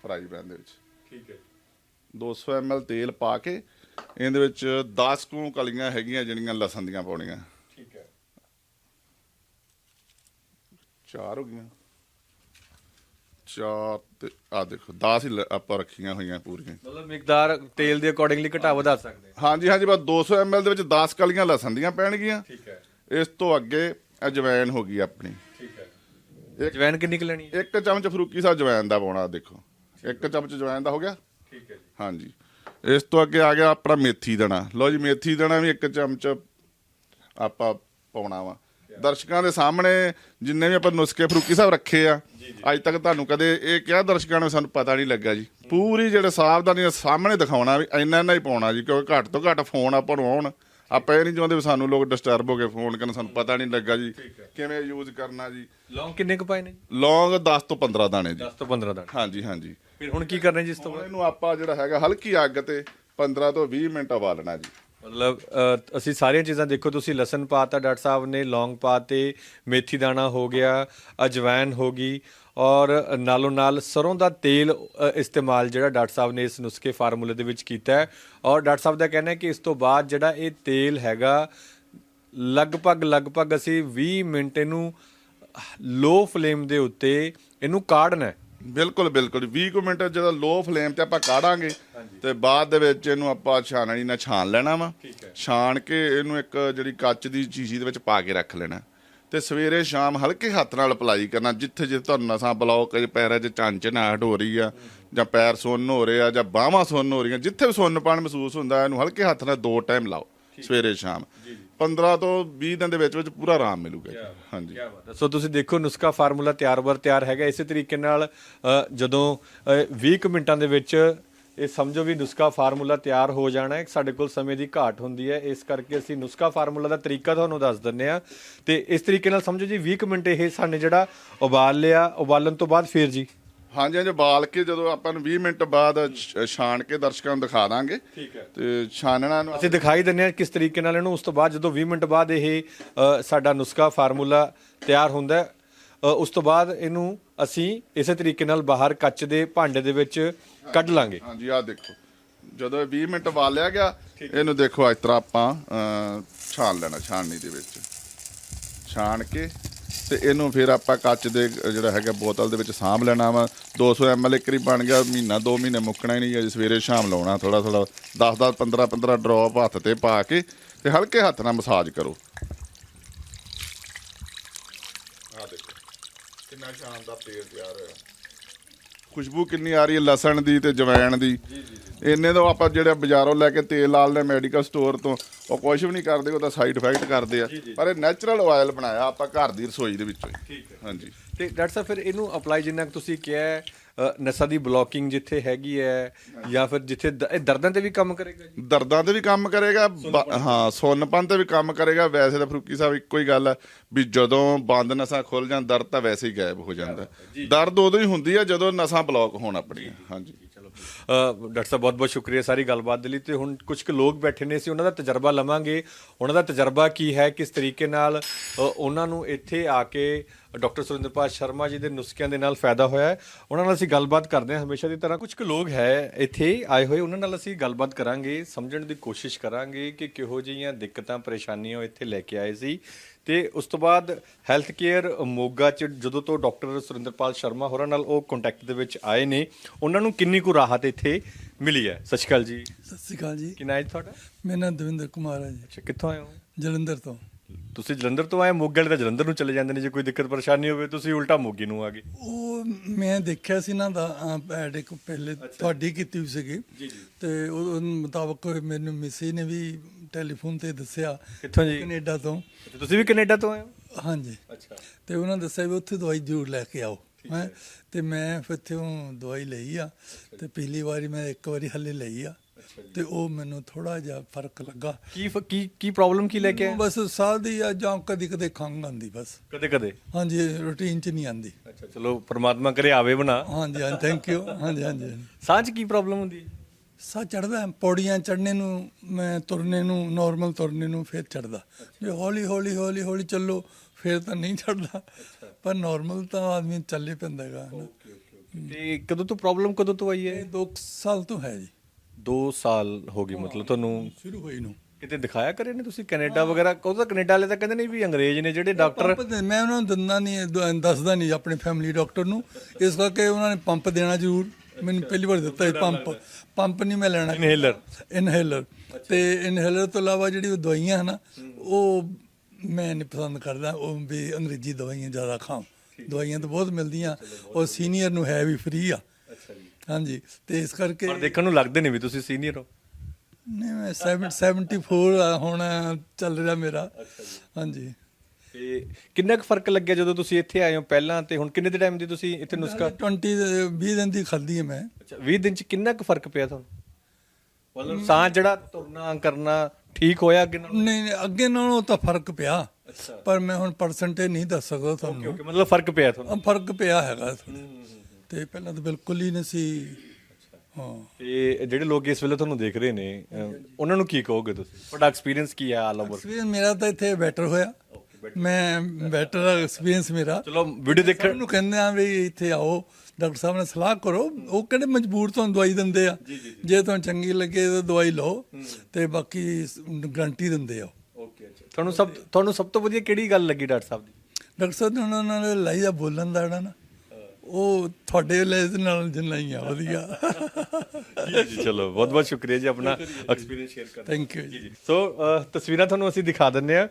ਫਰਾਈ ਪੈਨ ਦੇ ਵਿੱਚ। ਠੀਕ ਹੈ। 200 ml ਤੇਲ ਪਾ ਕੇ ਇਹਦੇ ਵਿੱਚ 10 ਕੁ ਕਲੀਆਂ ਹੈਗੀਆਂ ਜਿਹੜੀਆਂ ਲਸਣ ਦੀਆਂ ਪਾਉਣੀਆਂ। ਠੀਕ ਹੈ। ਚਾਰ ਹੋ ਗਈਆਂ। ਚਾਰ ਤੇ ਆ ਦੇਖੋ 10 ਹੀ ਲ- ਆਪਾਂ ਰੱਖੀਆਂ ਹੋਈਆਂ ਪੂਰੀਆਂ। ਮਤਲਬ ਮਿਕਦਾਰ ਤੇਲ ਦੇ ਅਕੋਰਡਿੰਗਲੀ ਘਟਾ ਵਧਾ ਸਕਦੇ ਹਾਂ ਹਾਂਜੀ ਹਾਂਜੀ ਬਸ 200 ml ਦੇ ਵਿੱਚ 10 ਕਲੀਆਂ ਲਸਣ ਦੀਆਂ ਪੈਣਗੀਆਂ। ਠੀਕ ਹੈ। ਇਸ ਤੋਂ ਅੱਗੇ ਅਜਵਾਇਣ ਹੋ ਗਈ ਆਪਣੀ। ਠੀਕ ਹੈ। ਜਵੈਨ ਕਿੰਨੀ ਕੁ ਲੈਣੀ ਹੈ? ਇੱਕ ਚਮਚ ਫਰੂਕੀ ਸਾਹਿਬ ਜਵੈਣ ਦਾ ਪਾਉਣਾ ਦੇਖੋ। ਇੱਕ ਚਮਚ ਜਵੈਣ ਦਾ ਹੋ ਗਿਆ? ਠੀਕ ਹੈ ਜੀ। ਹਾਂਜੀ। ਇਸ ਤੋਂ ਅੱਗੇ ਆ ਗਿਆ ਆਪਣਾ ਮੇਥੀ ਦਣਾ। ਲਓ ਜੀ ਮੇਥੀ ਦਣਾ ਵੀ ਇੱਕ ਚਮਚ ਆਪਾਂ ਪਾਉਣਾ ਵਾ। ਦਰਸ਼ਕਾਂ ਦੇ ਸਾਹਮਣੇ ਜਿੰਨੇ ਵੀ ਆਪਾਂ ਨੁਸਖੇ ਫਰੂਕੀ ਸਾਹਿਬ ਰੱਖੇ ਆ ਅੱਜ ਤੱਕ ਤੁਹਾਨੂੰ ਕਦੇ ਇਹ ਕਿਹਾ ਦਰਸ਼ਕਾਂ ਨੂੰ ਸਾਨੂੰ ਪਤਾ ਨਹੀਂ ਲੱਗਾ ਜੀ। ਪੂਰੀ ਜਿਹੜੇ ਸਾਵਧਾਨੀ ਨਾਲ ਸਾਹਮਣੇ ਦਿਖਾਉਣਾ ਵੀ ਇੰਨਾ ਇੰਨਾ ਹੀ ਪਾਉਣਾ ਜੀ ਕਿਉਂਕਿ ਘੱਟ ਤੋਂ ਘੱਟ ਫੋਨ ਆਪਾਂ ਨੂੰ ਆਉਣ। ਆਪਾਂ ਇਹ ਨਹੀਂ ਚਾਹੁੰਦੇ ਵੀ ਸਾਨੂੰ ਲੋਕ ਡਿਸਟਰਬ ਹੋ ਕੇ ਫੋਨ ਕਰਨ ਸਾਨੂੰ ਪਤਾ ਨਹੀਂ ਲੱਗਾ ਜੀ ਕਿਵੇਂ ਯੂਜ਼ ਕਰਨਾ ਜੀ। ਲੌਂਗ ਕਿੰਨੇ ਕੁ ਪਾਏ ਨੇ ਜੀ? ਲੌਂਗ 10 ਤੋਂ 15 ਦਾਣੇ ਜੀ। 10 ਤੋਂ 15 ਦਾਣੇ। ਹਾਂਜੀ ਹਾਂਜੀ। ਫਿਰ ਹੁਣ ਕੀ ਕਰਨਾ ਜੀ ਇਸ ਤੋਂ ਬਾਅਦ? ਇਹਨੂੰ ਆਪਾਂ ਜਿਹੜਾ ਹੈਗਾ ਹਲਕੀ ਅੱਗ ਤੇ 15 ਤੋਂ 20 ਮਿੰਟ ਉਬਾਲਣਾ ਜੀ। ਮਤਲਬ ਅ, ਅਸੀਂ ਸਾਰੀਆਂ ਚੀਜ਼ਾਂ ਦੇਖੋ ਤੁਸੀਂ ਲਸਣ ਪਾਤਾ ਡਾਕਟਰ ਸਾਹਿਬ ਨੇ ਲੌਂਗ ਪਾਤੇ ਮੇਥੀ ਦਾਣਾ ਹੋ ਗਿਆ ਅਜਵਾਇਨ ਹੋ ਗਈ ਔਰ ਨਾਲੋਂ ਨਾਲ ਸਰੋਂ ਦਾ ਤੇਲ ਅ, ਇਸਤੇਮਾਲ ਜਿਹੜਾ ਡਾਕਟਰ ਸਾਹਿਬ ਨੇ ਇਸ ਨੁਸਖੇ ਫਾਰਮੂਲੇ ਦੇ ਵਿੱਚ ਕੀਤਾ ਹੈ। ਔਰ ਡਾਕਟਰ ਸਾਹਿਬ ਦਾ ਕਹਿਣਾ ਹੈ ਕਿ ਇਸ ਤੋਂ ਬਾਅਦ ਜਿਹੜਾ ਇਹ ਤੇਲ ਹੈਗਾ ਲਗਭਗ ਲਗਭਗ ਅਸੀਂ 20 ਮਿੰਟ ਇਹਨੂੰ ਲੋ ਫਲੇਮ ਦੇ ਉੱਤੇ ਇਹਨੂੰ ਕਾੜਨਾ ਹੈ। ਬਿਲਕੁਲ ਬਿਲਕੁਲ। 20 ਕੁ ਮਿੰਟ ਜਦੋਂ ਲੋ ਫਲੇਮ ਤੇ ਆਪਾਂ ਕਾੜਾਂਗੇ ਤੇ ਬਾਅਦ ਦੇ ਵਿੱਚ ਇਹਨੂੰ ਆਪਾਂ ਛਾਨਣੀ ਨਾਲ ਛਾਨ ਲੈਣਾ ਵਾ। ਛਾਨ ਕੇ ਇਹਨੂੰ ਇੱਕ ਜਿਹੜੀ ਕੱਚ ਦੀ ਸ਼ੀਸ਼ੀ ਦੇ ਵਿੱਚ ਪਾ ਕੇ ਰੱਖ ਲੈਣਾ। ਤੇ ਸਵੇਰੇ ਸ਼ਾਮ ਹਲਕੇ ਹੱਥ ਨਾਲ ਅਪਲਾਈ ਕਰਨਾ ਜਿੱਥੇ ਜਿੱਥੇ ਤੁਹਾਨੂੰ ਨਸਾਂ ਬਲੌਕ ਪੈਰਾਂ 'ਚ ਚੰਚਨਾਹਟ ਹੋ ਰਹੀ ਆ ਜਾਂ ਪੈਰ ਸੁੰਨ ਹੋ ਰਹੇ ਆ ਜਾਂ ਬਾਹਾਂ ਸੁੰਨ ਹੋ ਰਹੀਆਂ ਜਿੱਥੇ ਵੀ ਸੁੰਨਪਣ ਮਹਿਸੂਸ ਹੁੰਦਾ ਇਹਨੂੰ ਹਲਕੇ ਹੱਥ ਨਾਲ ਦੋ ਟਾਈਮ ਲਾਓ ਸਵੇਰੇ ਸ਼ਾਮ। 15 ਤੋਂ 20 ਦਿਨ ਦੇ ਵਿੱਚ ਵਿੱਚ ਪੂਰਾ ਆਰਾਮ ਮਿਲੂਗਾ ਜੀ। ਹਾਂਜੀ। ਸੋ ਤੁਸੀਂ ਦੇਖੋ ਨੁਸਖਾ ਫਾਰਮੂਲਾ ਤਿਆਰ ਬਰ ਤਿਆਰ ਹੈਗਾ ਇਸੇ ਤਰੀਕੇ ਨਾਲ ਅ, ਜਦੋਂ ਅ, 20 ਕੁ ਮਿੰਟਾਂ ਦੇ ਵਿੱਚ ਇਹ ਸਮਝੋ ਵੀ ਨੁਸਖਾ ਫਾਰਮੂਲਾ ਤਿਆਰ ਹੋ ਜਾਣਾ ਹੈ ਸਾਡੇ ਕੋਲ ਸਮੇਂ ਦੀ ਘਾਟ ਹੁੰਦੀ ਹੈ ਇਸ ਕਰਕੇ ਅਸੀਂ ਨੁਸਖਾ ਫਾਰਮੂਲਾ ਦਾ ਤਰੀਕਾ ਤੁਹਾਨੂੰ ਦੱਸ ਦਿੰਨੇ ਆ ਤੇ ਇਸ ਤਰੀਕੇ ਨਾਲ ਸਮਝੋ ਜੀ 20 ਕੁ ਮਿੰਟ ਇਹ ਸਾਨੇ ਜਿਹੜਾ ਉਬਾਲ ਲਿਆ ਉਬਾਲਣ ਤੋਂ ਬਾਅਦ ਫੇਰ ਜੀ। ਹਾਂਜੀ ਹਾਂਜੀ ਬਾਲ ਕੇ ਜਦੋਂ ਆਪਾਂ ਨੂੰ 20 ਮਿੰਟ ਬਾਅਦ ਛ- ਛਾਣ ਕੇ ਦਰਸ਼ਕਾਂ ਨੂੰ ਦਿਖਾ ਦਾਂਗੇ। ਠੀਕ ਹੈ। ਤੇ ਛਾਨਣਾ ਨੂੰ ਅਸੀਂ ਦਿਖਾਈ ਦਿੰਨੇ ਆ ਕਿਸ ਤਰੀਕੇ ਨਾਲ ਇਹਨੂੰ। ਉਸ ਤੋਂ ਬਾਅਦ ਜਦੋਂ 20 ਮਿੰਟ ਬਾਅਦ ਇਹ ਅ, ਸਾਡਾ ਨੁਸਖਾ ਫਾਰਮੂਲਾ ਤਿਆਰ ਹੁੰਦਾ ਹੈ, ਅ, ਉਸ ਤੋਂ ਬਾਅਦ ਇਹਨੂੰ ਅਸੀਂ ਇਸੇ ਤਰੀਕੇ ਨਾਲ ਬਾਹਰ ਕੱਚ ਦੇ ਭਾਂਡੇ ਦੇ ਵਿੱਚ ਕੱਢ ਲਾਂਗੇ। ਹਾਂਜੀ ਆਹ ਦੇਖੋ। ਜਦੋਂ ਇਹ 20 ਮਿੰਟ ਬਾਲਿਆ ਗਿਆ ਇਹਨੂੰ ਦੇਖੋ ਇਸ ਤਰ੍ਹਾਂ ਆਪਾਂ ਅਹ, ਛਾਣ ਲੈਣਾ ਛਾਣਨੀ ਦੇ ਵਿੱਚ। ਛਾਣ ਕੇ ਤੇ ਇਹਨੂੰ ਫਿਰ ਆਪਾਂ ਕੱਚ ਦੇ ਜਿਹੜਾ ਹੈਗਾ ਬੋਤਲ ਦੇ ਵਿੱਚ ਸਾਂਭ ਲੈਣਾ ਵਾ। 200 ml ਇੱਕ ਵਾਰੀ ਬਣ ਗਿਆ, ਮਹੀਨਾ 2 ਮਹੀਨੇ ਮੁੱਕਣਾ ਹੀ ਨਹੀਂ, ਅਜੇ ਸਵੇਰੇ ਸ਼ਾਮ ਲਾਉਣਾ ਥੋੜਾ ਥੋੜਾ 10 10 15 15 ਡ੍ਰੌਪ ਹੱਥ ਤੇ ਪਾ ਕੇ ਤੇ ਹਲਕੇ ਹੱਥ ਨਾਲ ਮਸਾਜ ਕਰੋ। ਆ ਦੇਖੋ, ਕਿੰਨਾ ਸ਼ਾਨਦਾਰ ਤੇਲ ਤਿਆਰ ਹੋਇਆ। ਖੁਸ਼ਬੂ ਕਿੰਨੀ ਆ ਰਹੀ ਹੈ, ਲਸਣ ਦੀ ਤੇ ਜਵੈਣ ਦੀ। ਇੰਨੇ ਤੋਂ ਆਪਾਂ ਜਿਹੜੇ ਬਾਜ਼ਾਰੋਂ ਲੈ ਕੇ ਤੇਲ ਲਾਲਦੇ ਮੈਡੀਕਲ ਸਟੋਰ ਤੋਂ ਉਹ ਕੁਝ ਵੀ ਨਹੀਂ ਕਰਦੇ ਉਹ ਤਾਂ ਸਾਈਡ ਇਫੈਕਟ ਕਰਦੇ ਆ। ਪਰ ਇਹ ਨੈਚੁਰਲ ਆਇਲ ਬਣਾਇਆ ਆਪਾਂ ਘਰ ਦੀ ਰਸੋਈ ਦੇ ਵਿੱਚੋਂ ਹੀ। ਹਾਂਜੀ। ਤੇ ਡਾਕਟਰ ਸਾਹਿਬ ਫਿਰ ਇਹਨੂੰ ਅਪਲਾਈ ਜਿੰਨਾ ਕੁ ਤੁਸੀਂ ਕਿਹਾ ਨਸਾਂ ਦੀ ਬਲੋਕਿੰਗ ਜਿੱਥੇ ਹੈਗੀ ਹੈ ਜਾਂ ਫਿਰ ਜਿੱਥੇ ਇਹ ਦਰਦਾਂ ਤੇ ਵੀ ਕੰਮ ਕਰੇਗਾ ਜੀ? ਦਰਦਾਂ ਤੇ ਵੀ ਕੰਮ ਕਰੇਗਾ ਹਾਂ ਸੁੰਨਪਨ ਤੇ ਵੀ ਕੰਮ ਕਰੇਗਾ। ਵੈਸੇ ਤਾਂ ਫਰੂਕੀ ਸਾਹਿਬ ਇੱਕੋ ਹੀ ਗੱਲ ਹੈ ਵੀ ਜਦੋਂ ਬੰਦ ਨਸਾਂ ਖੁੱਲ ਜਾਣ ਦਰਦ ਤਾਂ ਵੈਸੇ ਹੀ ਗਾਇਬ ਹੋ ਜਾਂਦਾ। ਦਰਦ ਉਦੋਂ ਹੀ ਹੁੰਦੀ ਹੈ ਜਦੋਂ ਨਸਾਂ ਬਲੌਕ ਹੋਣ ਆਪਣੀਆਂ। ਹਾਂਜੀ। ਡਾਕਟਰ ਸਾਹਿਬ ਬਹੁਤ ਬਹੁਤ ਸ਼ੁਕਰੀਆ ਸਾਰੀ ਗੱਲਬਾਤ ਦੇ ਲਈ। ਤੇ ਹੁਣ ਕੁਝ ਕੁ ਲੋਕ ਬੈਠੇ ਨੇ ਸੀ ਉਹਨਾਂ ਦਾ ਤਜਰਬਾ ਲਵਾਂਗੇ। ਉਹਨਾਂ ਦਾ ਤਜਰਬਾ ਕੀ ਹੈ? ਕਿਸ ਤਰੀਕੇ ਨਾਲ ਉਹਨਾਂ ਨੂੰ ਇੱਥੇ ਆ ਕੇ ਡਾਕਟਰ ਸੁਰਿੰਦਰਪਾਲ ਸ਼ਰਮਾ ਜੀ ਦੇ ਨੁਸਖਿਆਂ ਦੇ ਨਾਲ ਫਾਇਦਾ ਹੋਇਆ ਹੈ? ਉਹਨਾਂ ਨਾਲ ਅਸੀਂ ਗੱਲਬਾਤ ਕਰਦੇ ਹਾਂ ਹਮੇਸ਼ਾ ਦੀ ਤਰ੍ਹਾਂ। ਕੁਝ ਕੁ ਲੋਕ ਹੈ ਇੱਥੇ ਆਏ ਹੋਏ, ਉਹਨਾਂ ਨਾਲ ਅਸੀਂ ਗੱਲਬਾਤ ਕਰਾਂਗੇ, ਸਮਝਣ ਦੀ ਕੋਸ਼ਿਸ਼ ਕਰਾਂਗੇ ਕਿ ਕਿਹੋ ਜਿਹੀਆਂ ਦਿੱਕਤਾਂ, ਪਰੇਸ਼ਾਨੀਆਂ ਇੱਥੇ ਲੈ ਕੇ ਆਏ ਸੀ। ਤੇ ਉਸ ਤੋਂ ਬਾਅਦ ਹੈਲਥ ਕੇਅਰ ਮੋਗਾ ਚ ਜਦੋਂ ਤੋਂ ਡਾਕਟਰ ਸੁਰਿੰਦਰਪਾਲ ਸ਼ਰਮਾ ਹੋਰਾਂ ਨਾਲ ਉਹ ਕੰਟੈਕਟ ਦੇ ਵਿੱਚ ਆਏ ਨੇ ਉਹਨਾਂ ਨੂੰ ਕਿੰਨੀ ਕੁ ਰਾਹਤ ਇੱਥੇ ਮਿਲੀ ਹੈ? ਸਤਿ ਸ਼੍ਰੀ ਅਕਾਲ ਜੀ। ਸਤਿ ਸ਼੍ਰੀ ਅਕਾਲ ਜੀ। ਕੀ ਨਾਂ ਹੈ ਜੀ ਤੁਹਾਡਾ? ਮੇਰਾ ਨਾਮ ਦਵਿੰਦਰ ਕੁਮਾਰ ਹੈ ਜੀ। ਅੱਛਾ ਕਿੱਥੋਂ ਆਏ ਹੋ? ਜਲੰਧਰ ਤੋਂ। ਤੁਸੀਂ ਜਲੰਧਰ ਤੋਂ ਆਏ ਮੋਗੇ ਵਾਲੇ ਤਾਂ ਜਲੰਧਰ ਨੂੰ ਚਲੇ ਜਾਂਦੇ ਨੇ ਜੇ ਕੋਈ ਦਿੱਕਤ ਪਰੇਸ਼ਾਨੀ ਹੋਵੇ ਤੁਸੀਂ ਉਲਟਾ ਮੋਗੇ ਨੂੰ ਆ ਗਏ। ਉਹ ਮੈਂ ਦੇਖਿਆ ਸੀ ਨਾ ਦਾ ਐਡ ਇੱਕ ਪਹਿਲੇ ਤੁਹਾਡੀ ਕੀਤੀ ਹੋਈ ਸੀਗੀ। ਤੇ ਉਹ ਮੁਤਾਬਕ ਮੈਨੂੰ ਮਿਸੀ ਨੇ ਵੀ ਟੈਲੀਫੋਨ ਤੇ ਦੱਸਿਆ ਕਿੱਥੋਂ ਜੀ? ਕੈਨੇਡਾ ਤੋਂ। ਤੁਸੀਂ ਵੀ ਕੈਨੇਡਾ ਤੋਂ ਆਏ ਹੋ? ਹਾਂਜੀ। ਅੱਛਾ। ਤੇ ਉਹਨਾਂ ਦੱਸਿਆ ਵੀ ਉੱਥੇ ਦਵਾਈ ਜ਼ਰੂਰ ਲੈ ਕੇ ਆਓ ਹੈਂ। ਤੇ ਮੈਂ ਫਿਰ ਉੱਥੋਂ ਦਵਾਈ ਲਈ ਆ ਤੇ ਪਹਿਲੀ ਵਾਰੀ ਮੈਂ ਇੱਕ ਵਾਰੀ ਹੱਲੇ ਲਈ ਆ। ਤੇ ਉਹ ਮੈਨੂੰ ਥੋੜਾ ਜਿਹਾ ਫ਼ਰਕ ਲੱਗਾ। ਕੀ ਫ- ਕੀ ਕੀ ਪ੍ਰੋਬਲਮ ਕੀ ਲੈ ਕੇ ਆਏ? ਬਸ ਸਾਹ ਦੀ ਆ ਜਾਂ ਕਦੀ ਕਦੇ ਖੰਘ ਆਉਂਦੀ ਬਸ। ਕਦੇ ਕਦੇ? ਹਾਂਜੀ ਰੂਟੀਨ ਚ ਨਹੀਂ ਆਉਂਦੀ। ਅੱਛਾ ਚਲੋ ਪ੍ਰਮਾਤਮਾ ਕਰੇ ਆਵੇ ਬਣਾ। ਹਾਂਜੀ ਹਾਂ ਥੈਂਕ ਯੂ ਹਾਂਜੀ ਹਾਂਜੀ। ਹਾਂਜੀ। ਸਾਹ 'ਚ ਕੀ ਪ੍ਰੋਬਲਮ ਹੁੰਦੀ ਹੈ? ਸਾਹ ਚੜਦਾ ਪੌੜੀਆਂ ਚੜਨੇ ਨੂੰ ਮੈਂ ਤੁਰਨੇ ਨੂੰ ਨਾਰਮਲ ਤੁਰਨੇ ਨੂੰ ਫਿਰ ਚੜਦਾ ਜੇ ਹੌਲੀ ਹੌਲੀ ਹੌਲੀ ਹੌਲੀ ਚੱਲੋ ਫਿਰ ਤਾਂ ਨਹੀਂ ਚੜਦਾ ਪਰ ਨਾਰਮਲ ਤਾਂ ਆਦਮੀ ਚੱਲੇ ਪੈਂਦਾ ਹੈਗਾ ਤੇ ਕਦੋਂ ਤੋਂ ਪ੍ਰੋਬਲਮ ਕਦੋਂ ਤੋਂ ਆਈ ਹੈ? ਇਹ 2 ਸਾਲ ਤੋਂ ਹੈ ਜੀ। 2 ਸਾਲ ਹੋ ਗਏ ਮਤਲਬ ਤੁਹਾਨੂੰ। ਸ਼ੁਰੂ ਹੋਈ ਨੂੰ। ਕਿਤੇ ਦਿਖਾਇਆ ਕਰੇ ਨੇ ਤੁਸੀਂ ਕੈਨੇਡਾ ਵਗੈਰਾ? ਉਹ ਤਾਂ ਕੈਨੇਡਾ ਵਾਲੇ ਤਾਂ ਕਹਿੰਦੇ ਨੇ ਵੀ ਅੰਗਰੇਜ਼ ਨੇ ਜਿਹੜੇ ਡਾਕਟਰ ਮੈਂ ਉਹਨਾਂ ਨੂੰ ਦਿੰਦਾ ਨਹੀਂ ਦੱਸਦਾ ਨਹੀਂ ਆਪਣੇ ਫੈਮਿਲੀ ਡਾਕਟਰ ਨੂੰ। ਇਸ ਕਰਕੇ ਉਹਨਾਂ ਨੇ ਪੰਪ ਦੇਣਾ ਜ਼ਰੂਰ। ਮੈਨੂੰ ਪਹਿਲੀ ਵਾਰ ਦਿੱਤਾ ਇਹ ਪੰਪ। ਪੰਪ ਨਹੀਂ ਮੈਂ ਲੈਣਾ। Inhaler। ਇਨਹੇਲਰ। ਤੇ ਇਨਹੇਲਰ ਤੋਂ ਇਲਾਵਾ ਜਿਹੜੀ ਉਹ ਦਵਾਈਆਂ ਹਨ ਉਹ ਮੈਂ ਨਹੀਂ ਪਸੰਦ ਕਰਦਾ। ਉਹ ਵੀ ਅੰਗਰੇਜ਼ੀ ਦਵਾਈਆਂ ਜ਼ਿਆਦਾ ਖਾਂ ਦਵਾਈਆਂ ਤਾਂ ਬਹੁਤ ਮਿਲਦੀਆਂ। ਉਹ ਸੀਨੀਅਰ ਨੂੰ ਹੈ ਵੀ ਫ੍ਰੀ ਆ। ਹਾਂਜੀ। ਤੇ ਇਸ ਕਰਕੇ ਪਰ ਦੇਖਣ ਨੂੰ ਲੱਗਦੇ ਨੇ ਵੀ ਤੁਸੀਂ ਸੀਨੀਅਰ ਹੋ। ਨਹੀਂ ਮੈਂ 7 74 ਆ ਹੁਣ ਚੱਲ ਰਿਹਾ ਮੇਰਾ। ਹਾਂਜੀ। ਤੇ ਕਿੰਨਾ ਕੁ ਫ਼ਰਕ ਲੱਗਿਆ ਜਦੋਂ ਤੁਸੀਂ ਇੱਥੇ ਆਏ ਹੋ ਪਹਿਲਾਂ ਤੇ ਹੁਣ ਕਿੰਨੇ ਦੇ ਟਾਈਮ ਦੀ ਤੁਸੀਂ ਇੱਥੇ ਨੁਸਖਾ 20 ਦੇ- 20 ਦਿਨ ਦੀ ਖਾਧੀ ਹੈ ਮੈਂ। ਅੱਛਾ 20 ਦਿਨ ਚ ਕਿੰਨਾ ਕੁ ਫ਼ਰਕ ਪਿਆ ਤੁਹਾਨੂੰ? ਮਤਲਬ ਸਾਹ ਜਿਹੜਾ ਤੁਰਨਾ ਕਰਨਾ ਠੀਕ ਹੋਇਆ ਨਾ ਨਹੀਂ ਨਹੀਂ, ਅੱਗੇ ਨਾਲੋਂ ਤਾਂ ਫ਼ਰਕ ਪਿਆ। ਪਰ ਮੈਂ ਹੁਣ ਪਰਸੈਂਟੇਜ ਨਹੀਂ ਦੱਸ ਸਕਦਾ ਤੁਹਾਨੂੰ। ਕਿਉਂਕਿ ਮਤਲਬ ਫ਼ਰਕ ਪਿਆ ਤੁਹਾਨੂੰ? ਫ਼ਰਕ ਪਿਆ ਹੈਗਾ। ਤੇ ਪਹਿਲਾਂ ਤਾਂ ਬਿਲਕੁਲ ਹੀ ਨਹੀਂ ਸੀ। ਹਾਂ। ਤੇ ਜਿਹੜੇ ਲੋਕ ਇਸ ਵੇਲੇ ਤੁਹਾਨੂੰ ਦੇਖ ਰਹੇ ਨੇ ਅਹ, ਉਹਨਾਂ ਨੂੰ ਕੀ ਕਹੋਗੇ ਤੁਸੀਂ? ਤੁਹਾਡਾ ਐਕਸਪੀਰੀਅੰਸ ਕੀ ਹੈ ਆਲ ਓਵਰ ਐਕਸਪੀਰੀਅੰਸ ਮੇਰਾ ਤਾਂ ਇੱਥੇ ਬੈਟਰ ਹੋਇਆ। ਮੈਂ ਬੈਟਰ ਐਕਸਪੀਰੀਅੰਸ ਮੇਰਾ। ਚਲੋ ਵੀਡੀਓ ਦੇਖਣ ਉਹਨੂੰ ਕਹਿੰਦੇ ਆ ਵੀ ਇੱਥੇ ਆਓ ਡਾਕਟਰ ਸਾਹਿਬ ਨਾਲ ਸਲਾਹ ਕਰੋ। ਉਹ ਕਿਹੜੇ ਮਜਬੂਰ ਤੁਹਾਨੂੰ ਦਵਾਈ ਦਿੰਦੇ ਆ। ਜੇ ਤੁਹਾਨੂੰ ਚੰਗੀ ਲੱਗੇ ਤਾਂ ਦਵਾਈ ਲਓ ਤੇ ਬਾਕੀ ਗਾਰੰਟੀ ਦਿੰਦੇ ਆ ਉਹ। ਓਕੇ ਅੱਛਾ। ਤੁਹਾਨੂੰ ਸਭ ਤੁਹਾਨੂੰ ਸਭ ਤੋਂ ਵਧੀਆ ਕਿਹੜੀ ਗੱਲ ਲੱਗੀ ਡਾਕਟਰ ਸਾਹਿਬ ਦੀ? ਡਾਕਟਰ ਸਾਹਿਬ ਨੇ ਉਹਨਾਂ ਨਾਲ ਲਾਈ ਦਾ ਬੋਲਣ ਦਾ ਨਾ। ਉਹ ਤੁਹਾਡੇ ਦੇ ਨਾਲ ਜਿੰਨਾ ਹੀ ਆ ਵਧੀਆ। ਜੀ ਜੀ ਚਲੋ ਬਹੁਤ ਬਹੁਤ ਸ਼ੁਕਰੀਆ ਜੀ ਆਪਣਾ ਐਕਸਪੀਰੀਅੰਸ ਸ਼ੇਅਰ ਕਰਨ ਥੈਂਕ ਯੂ ਜੀ। ਸੋ ਤਸਵੀਰਾਂ ਤੁਹਾਨੂੰ ਅਸੀਂ ਦਿਖਾ ਦਿੰਨੇ ਆ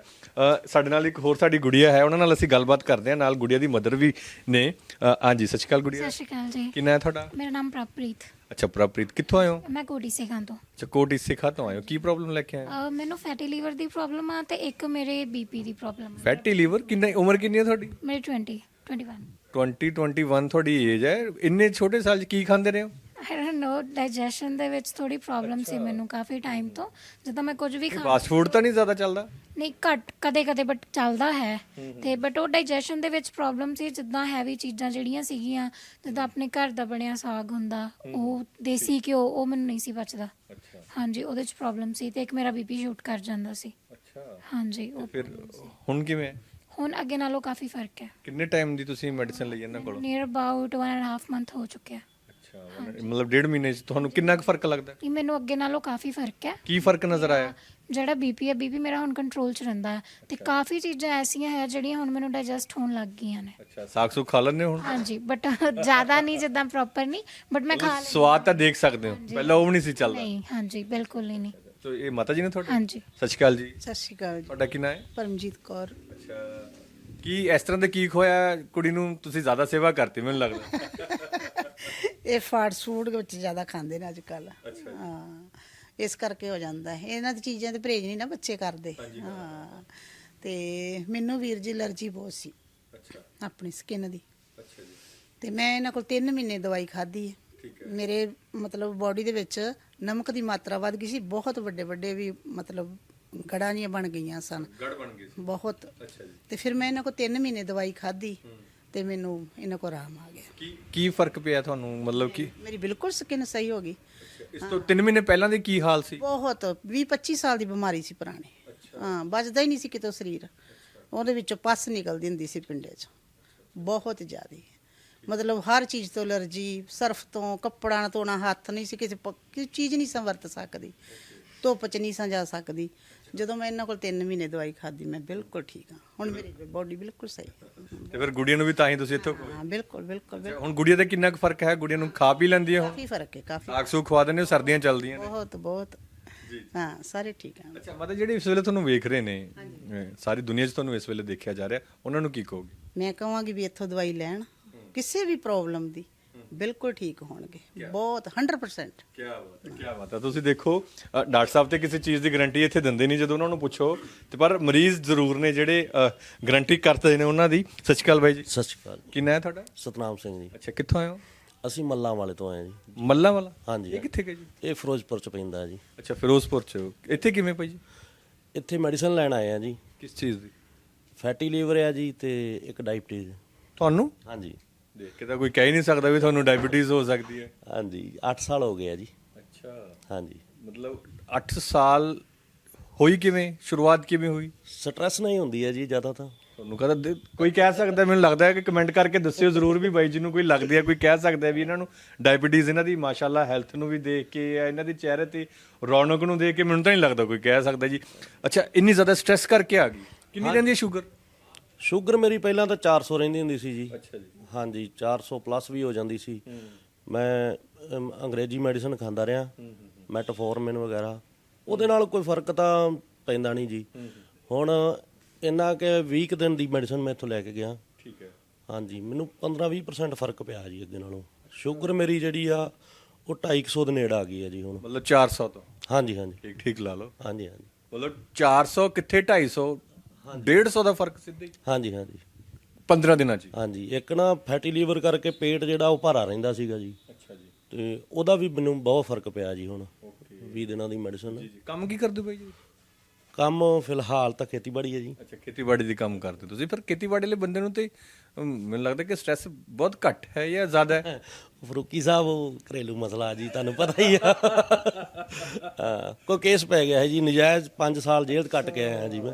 ਸਾਡੇ ਨਾਲ ਇੱਕ ਹੋਰ ਸਾਡੀ ਗੁੜੀਆ ਹੈ ਉਹਨਾਂ ਨਾਲ ਅਸੀਂ ਗੱਲਬਾਤ ਕਰਦੇ ਆ ਨਾਲ ਗੁੜੀਆ ਦੀ ਮਦਰ ਵੀ ਨੇ। ਹਾਂਜੀ ਸਤਿ ਸ਼੍ਰੀ ਅਕਾਲ ਗੁੜੀਆ। ਸਤਿ ਸ਼੍ਰੀ ਅਕਾਲ ਜੀ। ਕਿੰਨਾ ਹੈ ਤੁਹਾਡਾ? ਮੇਰਾ ਨਾਮ ਪ੍ਰਭਪ੍ਰੀਤ। ਅੱਛਾ ਪ੍ਰਪ੍ਰੀਤ ਕਿੱਥੋਂ ਆਏ ਹੋ? ਮੈਂ ਕੋਟੀ ਸੇਖਾਂ ਤੋਂ। ਅੱਛਾ ਕੋਟੀ ਸਿੱਖਾ ਤੋਂ ਆਏ ਹੋ। ਕੀ ਪ੍ਰੋਬਲਮ ਲੈ ਕੇ ਆਏ ਹੋ? ਮੈਨੂੰ ਫੈਟੀ ਲੀਵਰ ਦੀ ਪ੍ਰੋਬਲਮ ਆ ਤੇ ਇੱਕ ਮੇਰੇ ਬੀਪੀ ਦੀ ਪ੍ਰੋਬਲਮ ਫੈਟੀ ਲੀਵਰ ਕਿੰਨਾ ਉਮਰ ਕਿੰਨੀ ਹੈ ਤੁਹਾਡੀ? ਮੇਰੇ 20 21 20 21 ਤੁਹਾਡੀ ਏਜ ਹੈ। ਇੰਨੇ ਛੋਟੇ ਸਾਲ 'ਚ ਕੀ ਖਾਂਦੇ ਰਹੇ ਹੋ? ਆਈ ਡੋਨਟ ਨੋ ਡਾਈਜੈਸ਼ਨ ਦੇ ਵਿੱਚ ਥੋੜੀ ਪ੍ਰੋਬਲਮ ਸੀ ਮੈਨੂੰ ਕਾਫੀ ਟਾਈਮ ਤੋਂ। ਜਦੋਂ ਮੈਂ ਕੁਝ ਵੀ ਖਾ ਫਾਸਟ ਫੂਡ ਤਾਂ ਨਹੀਂ ਜ਼ਿਆਦਾ ਚੱਲਦਾ? ਨਹੀਂ ਘੱਟ ਕਦੇ ਕਦੇ ਬਟ ਚੱਲਦਾ ਹੈ। ਤੇ ਬਟ ਉਹ ਡਾਈਜੈਸ਼ਨ ਦੇ ਵਿੱਚ ਪ੍ਰੋਬਲਮ ਸੀ ਜਿੱਦਾਂ ਹੈਵੀ ਚੀਜ਼ਾਂ ਜਿਹੜੀਆਂ ਸੀਗੀਆਂ ਜਿੱਦਾਂ ਆਪਣੇ ਘਰ ਦਾ ਬਣਿਆ ਸਾਗ ਹੁੰਦਾ ਉਹ ਦੇਸੀ ਘਿਓ ਉਹ ਮੈਨੂੰ ਨਹੀਂ ਸੀ ਬਚਦਾ। ਹਾਂਜੀ ਉਹਦੇ ਚ ਪ੍ਰੋਬਲਮ ਸੀ ਤੇ ਇੱਕ ਮੇਰਾ ਬੀਪੀ ਸ਼ੂਟ ਕਰ ਜਾਂਦਾ ਸੀ। ਅੱਛਾ। ਹਾਂਜੀ ਉਹ ਫਿਰ ਹੁਣ ਕਿਵੇਂ? ਹੈ? ਹੁਣ ਅੱਗੇ ਨਾਲੋਂ ਕਾਫੀ ਫ਼ਰਕ ਹੈ। ਕਿੰਨੇ ਟਾਈਮ ਦੀ ਤੁਸੀਂ ਮੈਡੀਸਿਨ ਲਈ ਇਹਨਾਂ ਕੋਲੋਂ? Near about 1 and half month ਹੋ ਚੁੱਕਿਆ ਅੱਛਾ ਮਤਲਬ ਡੇਢ ਮਹੀਨੇ 'ਚ ਤੁਹਾਨੂੰ ਕਿੰਨਾ ਕੁ ਫ਼ਰਕ ਲੱਗਦਾ ਨਹੀਂ ਮੈਨੂੰ ਅੱਗੇ ਨਾਲੋਂ ਕਾਫੀ ਫ਼ਰਕ ਹੈ। ਕੀ ਫ਼ਰਕ ਨਜ਼ਰ ਆਇਆ? ਜਿਹੜਾ ਬੀਪੀ ਹੈ ਬੀਪੀ ਮੇਰਾ ਹੁਣ ਕੰਟਰੋਲ 'ਚ ਰਹਿੰਦਾ ਹੈ ਤੇ ਕਾਫੀ ਚੀਜ਼ਾਂ ਐਸੀਆਂ ਹੈ ਜਿਹੜੀਆਂ ਹੁਣ ਮੈਨੂੰ ਡਾਈਜੈਸਟ ਹੋਣ ਲੱਗ ਗਈਆਂ ਨੇ। ਅੱਛਾ ਸਾਗ ਸੁਗ ਖਾ ਲੈਂਦੇ ਹੁਣ? ਹਾਂਜੀ ਬਟ ਜ਼ਿਆਦਾ ਨਹੀਂ ਜਿੱਦਾਂ ਪ੍ਰੋਪਰ ਨਹੀਂ ਬਟ ਮੈਂ ਖਾ ਲੈਂਦੀ ਸਵਾਦ ਤਾਂ ਦੇਖ ਸਕਦੇ ਹੋ। ਪਹਿਲਾਂ ਉਹ ਵੀ ਨਹੀਂ ਸੀ ਚੱਲਦਾ। ਨਹੀਂ ਹਾਂਜੀ ਬਿਲਕੁਲ ਹੀ ਨਹੀਂ। ਸੋ ਇਹ ਮਾਤਾ ਜੀ ਨੇ ਤੁਹਾਡੇ? ਹਾਂਜੀ। ਸਤਿ ਸ਼੍ਰੀ ਅਕਾਲ ਜੀ। ਸਤਿ ਸ਼੍ਰੀ ਅਕਾਲ ਜੀ। ਤੁਹਾਡਾ ਕੀ ਨਾਂ ਹੈ? ਪਰਮਜੀਤ ਕੌਰ। ਅੱਛਾ। ਕੀ ਇਸ ਤਰ੍ਹਾਂ ਦੇ ਕੀ ਖੋਇਆ ਕੁੜੀ ਨੂੰ ਤੁਸੀਂ ਜ਼ਿਆਦਾ ਸੇਵਾ ਕਰਤੀ ਮੈਨੂੰ ਲੱਗਦਾ? [LAUGHS] ਇਹ ਫਾਸਟ ਫੂਡ ਵਿੱਚ ਜ਼ਿਆਦਾ ਖਾਂਦੇ ਨੇ ਅੱਜ ਕੱਲ ਹਾਂ। ਇਸ ਕਰਕੇ ਹੋ ਜਾਂਦਾ ਹੈ। ਇਹਨਾਂ ਦੀ ਚੀਜ਼ਾਂ ਤੇ ਪਰਹੇਜ਼ ਨਹੀਂ ਨਾ ਬੱਚੇ ਕਰਦੇ। ਹਾਂ। ਤੇ ਮੈਨੂੰ ਵੀਰ ਜੀ ਅਲਰਜੀ ਬਹੁਤ ਸੀ। ਅੱਛਾ। ਆਪਣੀ ਸਕਿਨ ਦੀ। ਅੱਛਾ ਜੀ। ਤੇ ਮੈਂ ਇਹਨਾਂ ਕੋਲ 3 ਮਹੀਨੇ ਦਵਾਈ ਖਾਧੀ ਹੈ। ਮੇਰੇ ਮਤਲਬ ਬਾਡੀ ਦੇ ਵਿੱਚ ਨਮਕ ਦੀ ਮਾਤਰਾ ਵੱਧ ਗਈ ਸੀ ਬਹੁਤ ਵੱਡੇ ਵੱਡੇ ਵੀ ਮਤਲਬ ਗੜਾਂ ਜੀਆਂ ਬਣ ਗਈਆਂ ਸਨ। ਗੜ ਬਣ ਗਈ ਸੀ। ਬਹੁਤ। ਅੱਛਾ ਜੀ। ਤੇ ਫਿਰ ਮੈਂ ਇਹਨਾਂ ਕੋਲ 3 ਮਹੀਨੇ ਦਵਾਈ ਖਾਧੀ ਤੇ ਮੈਨੂੰ ਇਹਨਾਂ ਕੋਲ ਆਰਾਮ ਆ ਗਿਆ। ਕੀ ਕੀ ਫ਼ਰਕ ਪਿਆ ਤੁਹਾਨੂੰ? ਮਤਲਬ ਕਿ ਮੇਰੀ ਬਿਲਕੁਲ ਸਕਿਨ ਸਹੀ ਹੋ ਗਈ। ਇਸ ਤੋਂ 3 ਮਹੀਨੇ ਪਹਿਲਾਂ ਦੀ ਕੀ ਹਾਲ ਸੀ? ਬਹੁਤ। 20 25 ਸਾਲ ਦੀ ਬਿਮਾਰੀ ਸੀ ਪੁਰਾਣੀ। ਹਾਂ ਬਚਦਾ ਹੀ ਨਹੀਂ ਸੀ ਕਿਤੋਂ ਸਰੀਰ। ਉਹਦੇ ਵਿੱਚੋਂ ਪਸ ਨਿਕਲਦੀ ਹੁੰਦੀ ਸੀ ਪਿੰਡੇ 'ਚ। ਬਹੁਤ ਜ਼ਿਆਦਾ। ਮਤਲਬ ਹਰ ਚੀਜ਼ ਤੋਂ ਅਲਰਜੀ ਸਰਫ ਤੋਂ ਕੱਪੜਾ ਨਾ ਧੋਣਾ ਹੱਥ ਨਹੀਂ ਸੀ ਕਿਸੇ ਪ- ਕਿਸੇ ਚੀਜ਼ ਨਹੀਂ ਸਾਂ ਵਰਤ ਸਕਦੀ। ਧੁੱਪ 'ਚ ਨਹੀਂ ਸਾਂ ਜਾ ਸਕਦੀ। ਜਦੋਂ ਮੈਂ ਇਹਨਾਂ ਕੋਲ 3 ਮਹੀਨੇ ਦਵਾਈ ਖਾਧੀ ਮੈਂ ਬਿਲਕੁਲ ਠੀਕ ਹਾਂ। ਹੁਣ ਮੇਰੀ ਬਾਡੀ ਬਿਲਕੁਲ ਸਹੀ ਹੈ। ਤੇ ਫਿਰ ਗੁੜੀਆ ਨੂੰ ਵੀ ਤਾਂ ਹੀ ਤੁਸੀਂ ਇੱਥੋਂ ਹਾਂ ਬਿਲਕੁਲ ਬਿਲਕੁਲ ਬਿਲਕੁਲ। ਹੁਣ ਗੁੜੀਆ ਦਾ ਕਿੰਨਾ ਕੁ ਫ਼ਰਕ ਹੈ? ਗੁੜੀਆ ਨੂੰ ਖਾ ਪੀ ਲੈਂਦੀ ਹੈ ਹੁਣ ਕਾਫੀ ਫ਼ਰਕ ਹੈ ਕਾਫੀ। ਸਾਗ ਸੂਗ ਖਵਾ ਦਿੰਦੇ ਹੋ ਸਰਦੀਆਂ ਚੱਲਦੀਆਂ ਨੇ। ਬਹੁਤ ਬਹੁਤ। ਹਾਂ ਸਾਰੇ ਠੀਕ ਹਨ ਅੱਛਾ ਮਤਲਬ ਜਿਹੜੇ ਇਸ ਵੇਲੇ ਤੁਹਾਨੂੰ ਵੇਖ ਰਹੇ ਨੇ ਅਹ ਸਾਰੀ ਦੁਨੀਆ 'ਚ ਤੁਹਾਨੂੰ ਇਸ ਵੇਲੇ ਦੇਖਿਆ ਜਾ ਰਿਹਾ ਉਹਨਾਂ ਨੂੰ ਕੀ ਕਹੋਗੇ? ਮੈਂ ਕਹਾਂਗੀ ਵੀ ਇੱਥੋਂ ਦਵਾਈ ਲੈਣ। ਕਿਸੇ ਵੀ ਪ੍ਰੋਬਲਮ ਦੀ ਬਿਲਕੁਲ ਠੀਕ ਹੋਣਗੇ। ਬਹੁਤ 100% ਕੀ ਬਾਤ ਹੈ ਕੀ ਬਾਤ ਹੈ। ਤੁਸੀਂ ਦੇਖੋ ਅ, ਡਾਕਟਰ ਸਾਹਿਬ ਤੇ ਕਿਸੇ ਚੀਜ਼ ਦੀ ਗਾਰੰਟੀ ਇੱਥੇ ਦਿੰਦੇ ਨਹੀਂ ਜਦੋਂ ਉਹਨਾਂ ਨੂੰ ਪੁੱਛੋ ਤੇ ਪਰ ਮਰੀਜ਼ ਜ਼ਰੂਰ ਨੇ ਜਿਹੜੇ ਗਾਰੰਟੀ ਕਰਦੇ ਨੇ ਉਹਨਾਂ ਦੀ। ਸਤਿ ਸ਼੍ਰੀ ਅਕਾਲ ਬਾਈ ਜੀ। ਸਤਿ ਸ਼੍ਰੀ ਅਕਾਲ। ਕਿੰਨਾ ਹੈ ਤੁਹਾਡਾ? ਸਤਨਾਮ ਸਿੰਘ ਜੀ। ਅੱਛਾ ਕਿੱਥੋਂ ਆਏ ਹੋ? ਅਸੀਂ ਮੱਲਾਂ ਵਾਲੇ ਤੋਂ ਆਏ ਜੀ। ਮੱਲਾ ਵਾਲਾ? ਹਾਂਜੀ ਇਹ ਕਿੱਥੇ ਗਏ ਜੀ? ਇਹ ਫਿਰੋਜ਼ਪੁਰ ਚ ਪੈਂਦਾ ਹੈ ਜੀ। ਅੱਛਾ ਫਿਰੋਜ਼ਪੁਰ ਚ। ਹੋ। ਇੱਥੇ ਕਿਵੇਂ ਭਾਈ ਜੀ? ਇੱਥੇ ਮੈਡੀਸਨ ਲੈਣ ਆਏ ਆ ਜੀ। ਕਿਸ ਚੀਜ਼ ਦੀ? ਫੈਟੀ ਲੀਵਰ ਆ ਜੀ ਤੇ ਇੱਕ ਡਾਇਬਟੀਜ਼। ਤੁਹਾਨੂੰ? ਹਾਂਜੀ। ਦੇਖ ਕੇ ਤਾਂ ਕੋਈ ਕਹਿ ਹੀ ਨਹੀਂ ਸਕਦਾ ਵੀ ਤੁਹਾਨੂੰ ਡਾਇਬੀਟੀਜ਼ ਹੋ ਸਕਦੀ ਹੈ। ਹਾਂਜੀ 8 ਸਾਲ ਹੋ ਗਏ ਆ ਜੀ। ਅੱਛਾ। ਹਾਂਜੀ। ਮਤਲਬ 8 ਸਾਲ ਹੋਈ ਕਿਵੇਂ? ਸ਼ੁਰੂਆਤ ਕਿਵੇਂ ਹੋਈ? ਸਟ੍ਰੈਸ ਨਹੀਂ ਹੁੰਦੀ ਹੈ ਜੀ ਜ਼ਿਆਦਾ ਤਾਂ। ਤੁਹਾਨੂੰ ਕਹਦਾ ਕੋਈ ਕਹਿ ਸਕਦਾ ਮੈਨੂੰ ਲੱਗਦਾ ਹੈ ਕਿ ਕਮੈਂਟ ਕਰਕੇ ਦੱਸਿਓ ਜ਼ਰੂਰ ਵੀ ਬਾਈ ਜੀ ਨੂੰ ਕੋਈ ਲੱਗਦੀ ਹੈ ਕੋਈ ਕਹਿ ਸਕਦਾ ਵੀ ਇਹਨਾਂ ਨੂੰ ਡਾਇਬੀਟੀਜ਼ ਇਹਨਾਂ ਦੀ ਮਾਸ਼ਾਅੱਲਾ ਹੈਲਥ ਨੂੰ ਵੀ ਦੇਖ ਕੇ ਜਾਂ ਇਹਨਾਂ ਦੇ ਚਿਹਰੇ ਤੇ ਰੌਣਕ ਨੂੰ ਦੇਖ ਕੇ ਮੈਨੂੰ ਤਾਂ ਨਹੀਂ ਲੱਗਦਾ ਕੋਈ ਕਹਿ ਸਕਦਾ ਜੀ। ਅੱਛਾ ਇੰਨੀ ਜ਼ਿਆਦਾ ਸਟ੍ਰੈਸ ਕਰਕੇ ਆ ਗਈ। ਕਿੰਨੀ ਰਹਿੰਦੀ ਹੈ ਸ਼ੂਗਰ ਸ਼ੂਗਰ ਮੇਰੀ ਪਹਿਲਾਂ ਤਾਂ 400 ਰਹਿੰਦੀ ਹੁੰਦੀ ਸੀ ਜੀ। ਅੱਛਾ ਜੀ। ਹਾਂਜੀ 400 ਪਲੱਸ ਵੀ ਹੋ ਜਾਂਦੀ ਸੀ। ਮੈਂ ਅਮ, ਅੰਗਰੇਜ਼ੀ ਮੈਡੀਸਨ ਖਾਂਦਾ ਰਿਹਾ। ਮੈਟਫੋਰਮਿਨ ਵਗੈਰਾ। ਉਹਦੇ ਨਾਲ ਕੋਈ ਫ਼ਰਕ ਤਾਂ ਪੈਂਦਾ ਨਹੀਂ ਜੀ। ਹੁਣ ਇੰਨਾ ਕਿ 20 ਕੁ ਦਿਨ ਦੀ ਮੈਡੀਸਨ ਮੈਂ ਇੱਥੋਂ ਲੈ ਕੇ ਗਿਆ। ਠੀਕ ਹੈ। ਹਾਂਜੀ ਮੈਨੂੰ 15-20% ਫ਼ਰਕ ਪਿਆ ਜੀ ਅੱਗੇ ਨਾਲੋਂ। ਸ਼ੂਗਰ ਮੇਰੀ ਜਿਹੜੀ ਆ ਉਹ 250 ਦੇ ਨੇੜੇ ਆ ਗਈ ਹੈ ਜੀ ਹੁਣ। ਮਤਲਬ 400 ਤੋਂ? ਹਾਂਜੀ ਹਾਂਜੀ। ਠੀਕ ਠੀਕ ਲਾ ਲਓ। ਹਾਂਜੀ ਹਾਂਜੀ। ਮਤਲਬ 400 ਕਿੱਥੇ 250 150 ਦਾ ਫ਼ਰਕ ਸਿੱਧੇ ਹੀ? ਹਾਂਜੀ ਹਾਂਜੀ। 15 ਦਿਨਾਂ 'ਚ। ਹਾਂਜੀ ਇੱਕ ਨਾ ਫੈਟੀ ਲੀਵਰ ਕਰਕੇ ਪੇਟ ਜਿਹੜਾ ਉਹ ਭਾਰਾ ਰਹਿੰਦਾ ਸੀਗਾ ਜੀ। ਅੱਛਾ ਜੀ। ਤੇ ਉਹਦਾ ਵੀ ਮੈਨੂੰ ਬਹੁਤ ਫ਼ਰਕ ਪਿਆ ਜੀ ਹੁਣ 20 ਦਿਨਾਂ ਦੀ ਮੈਡੀਸਨ ਜੀ ਕੰਮ ਕੀ ਕਰਦੇ ਬਾਈ ਜੀ? ਕੰਮ ਫਿਲਹਾਲ ਤਾਂ ਖੇਤੀਬਾੜੀ ਹੈ ਜੀ। ਅੱਛਾ ਖੇਤੀਬਾੜੀ ਦੀ ਕੰਮ ਕਰਦੇ ਤੁਸੀਂ। ਫਿਰ ਖੇਤੀਬਾੜੀ ਵਾਲੇ ਬੰਦੇ ਨੂੰ ਤੇ ਮੈਨੂੰ ਲੱਗਦਾ ਕਿ ਸਟ੍ਰੈਸ ਬਹੁਤ ਘੱਟ ਹੈ ਜਾਂ ਜ਼ਿਆਦਾ ਹੈ? [LAUGHS] ਫਰੂਕੀ ਸਾਹਿਬ ਉਹ ਘਰੇਲੂ ਮਸਲਾ ਜੀ ਤੁਹਾਨੂੰ ਪਤਾ ਹੀ ਆ। [LAUGHS] ਹਾਂ ਕੋਈ ਕੇਸ ਪੈ ਗਿਆ ਹੈ ਜੀ। ਨਜਾਇਜ਼ 5 ਸਾਲ ਜੇਲ੍ਹ ਕੱਟ ਕੇ ਆਇਆ ਜੀ ਮੈਂ।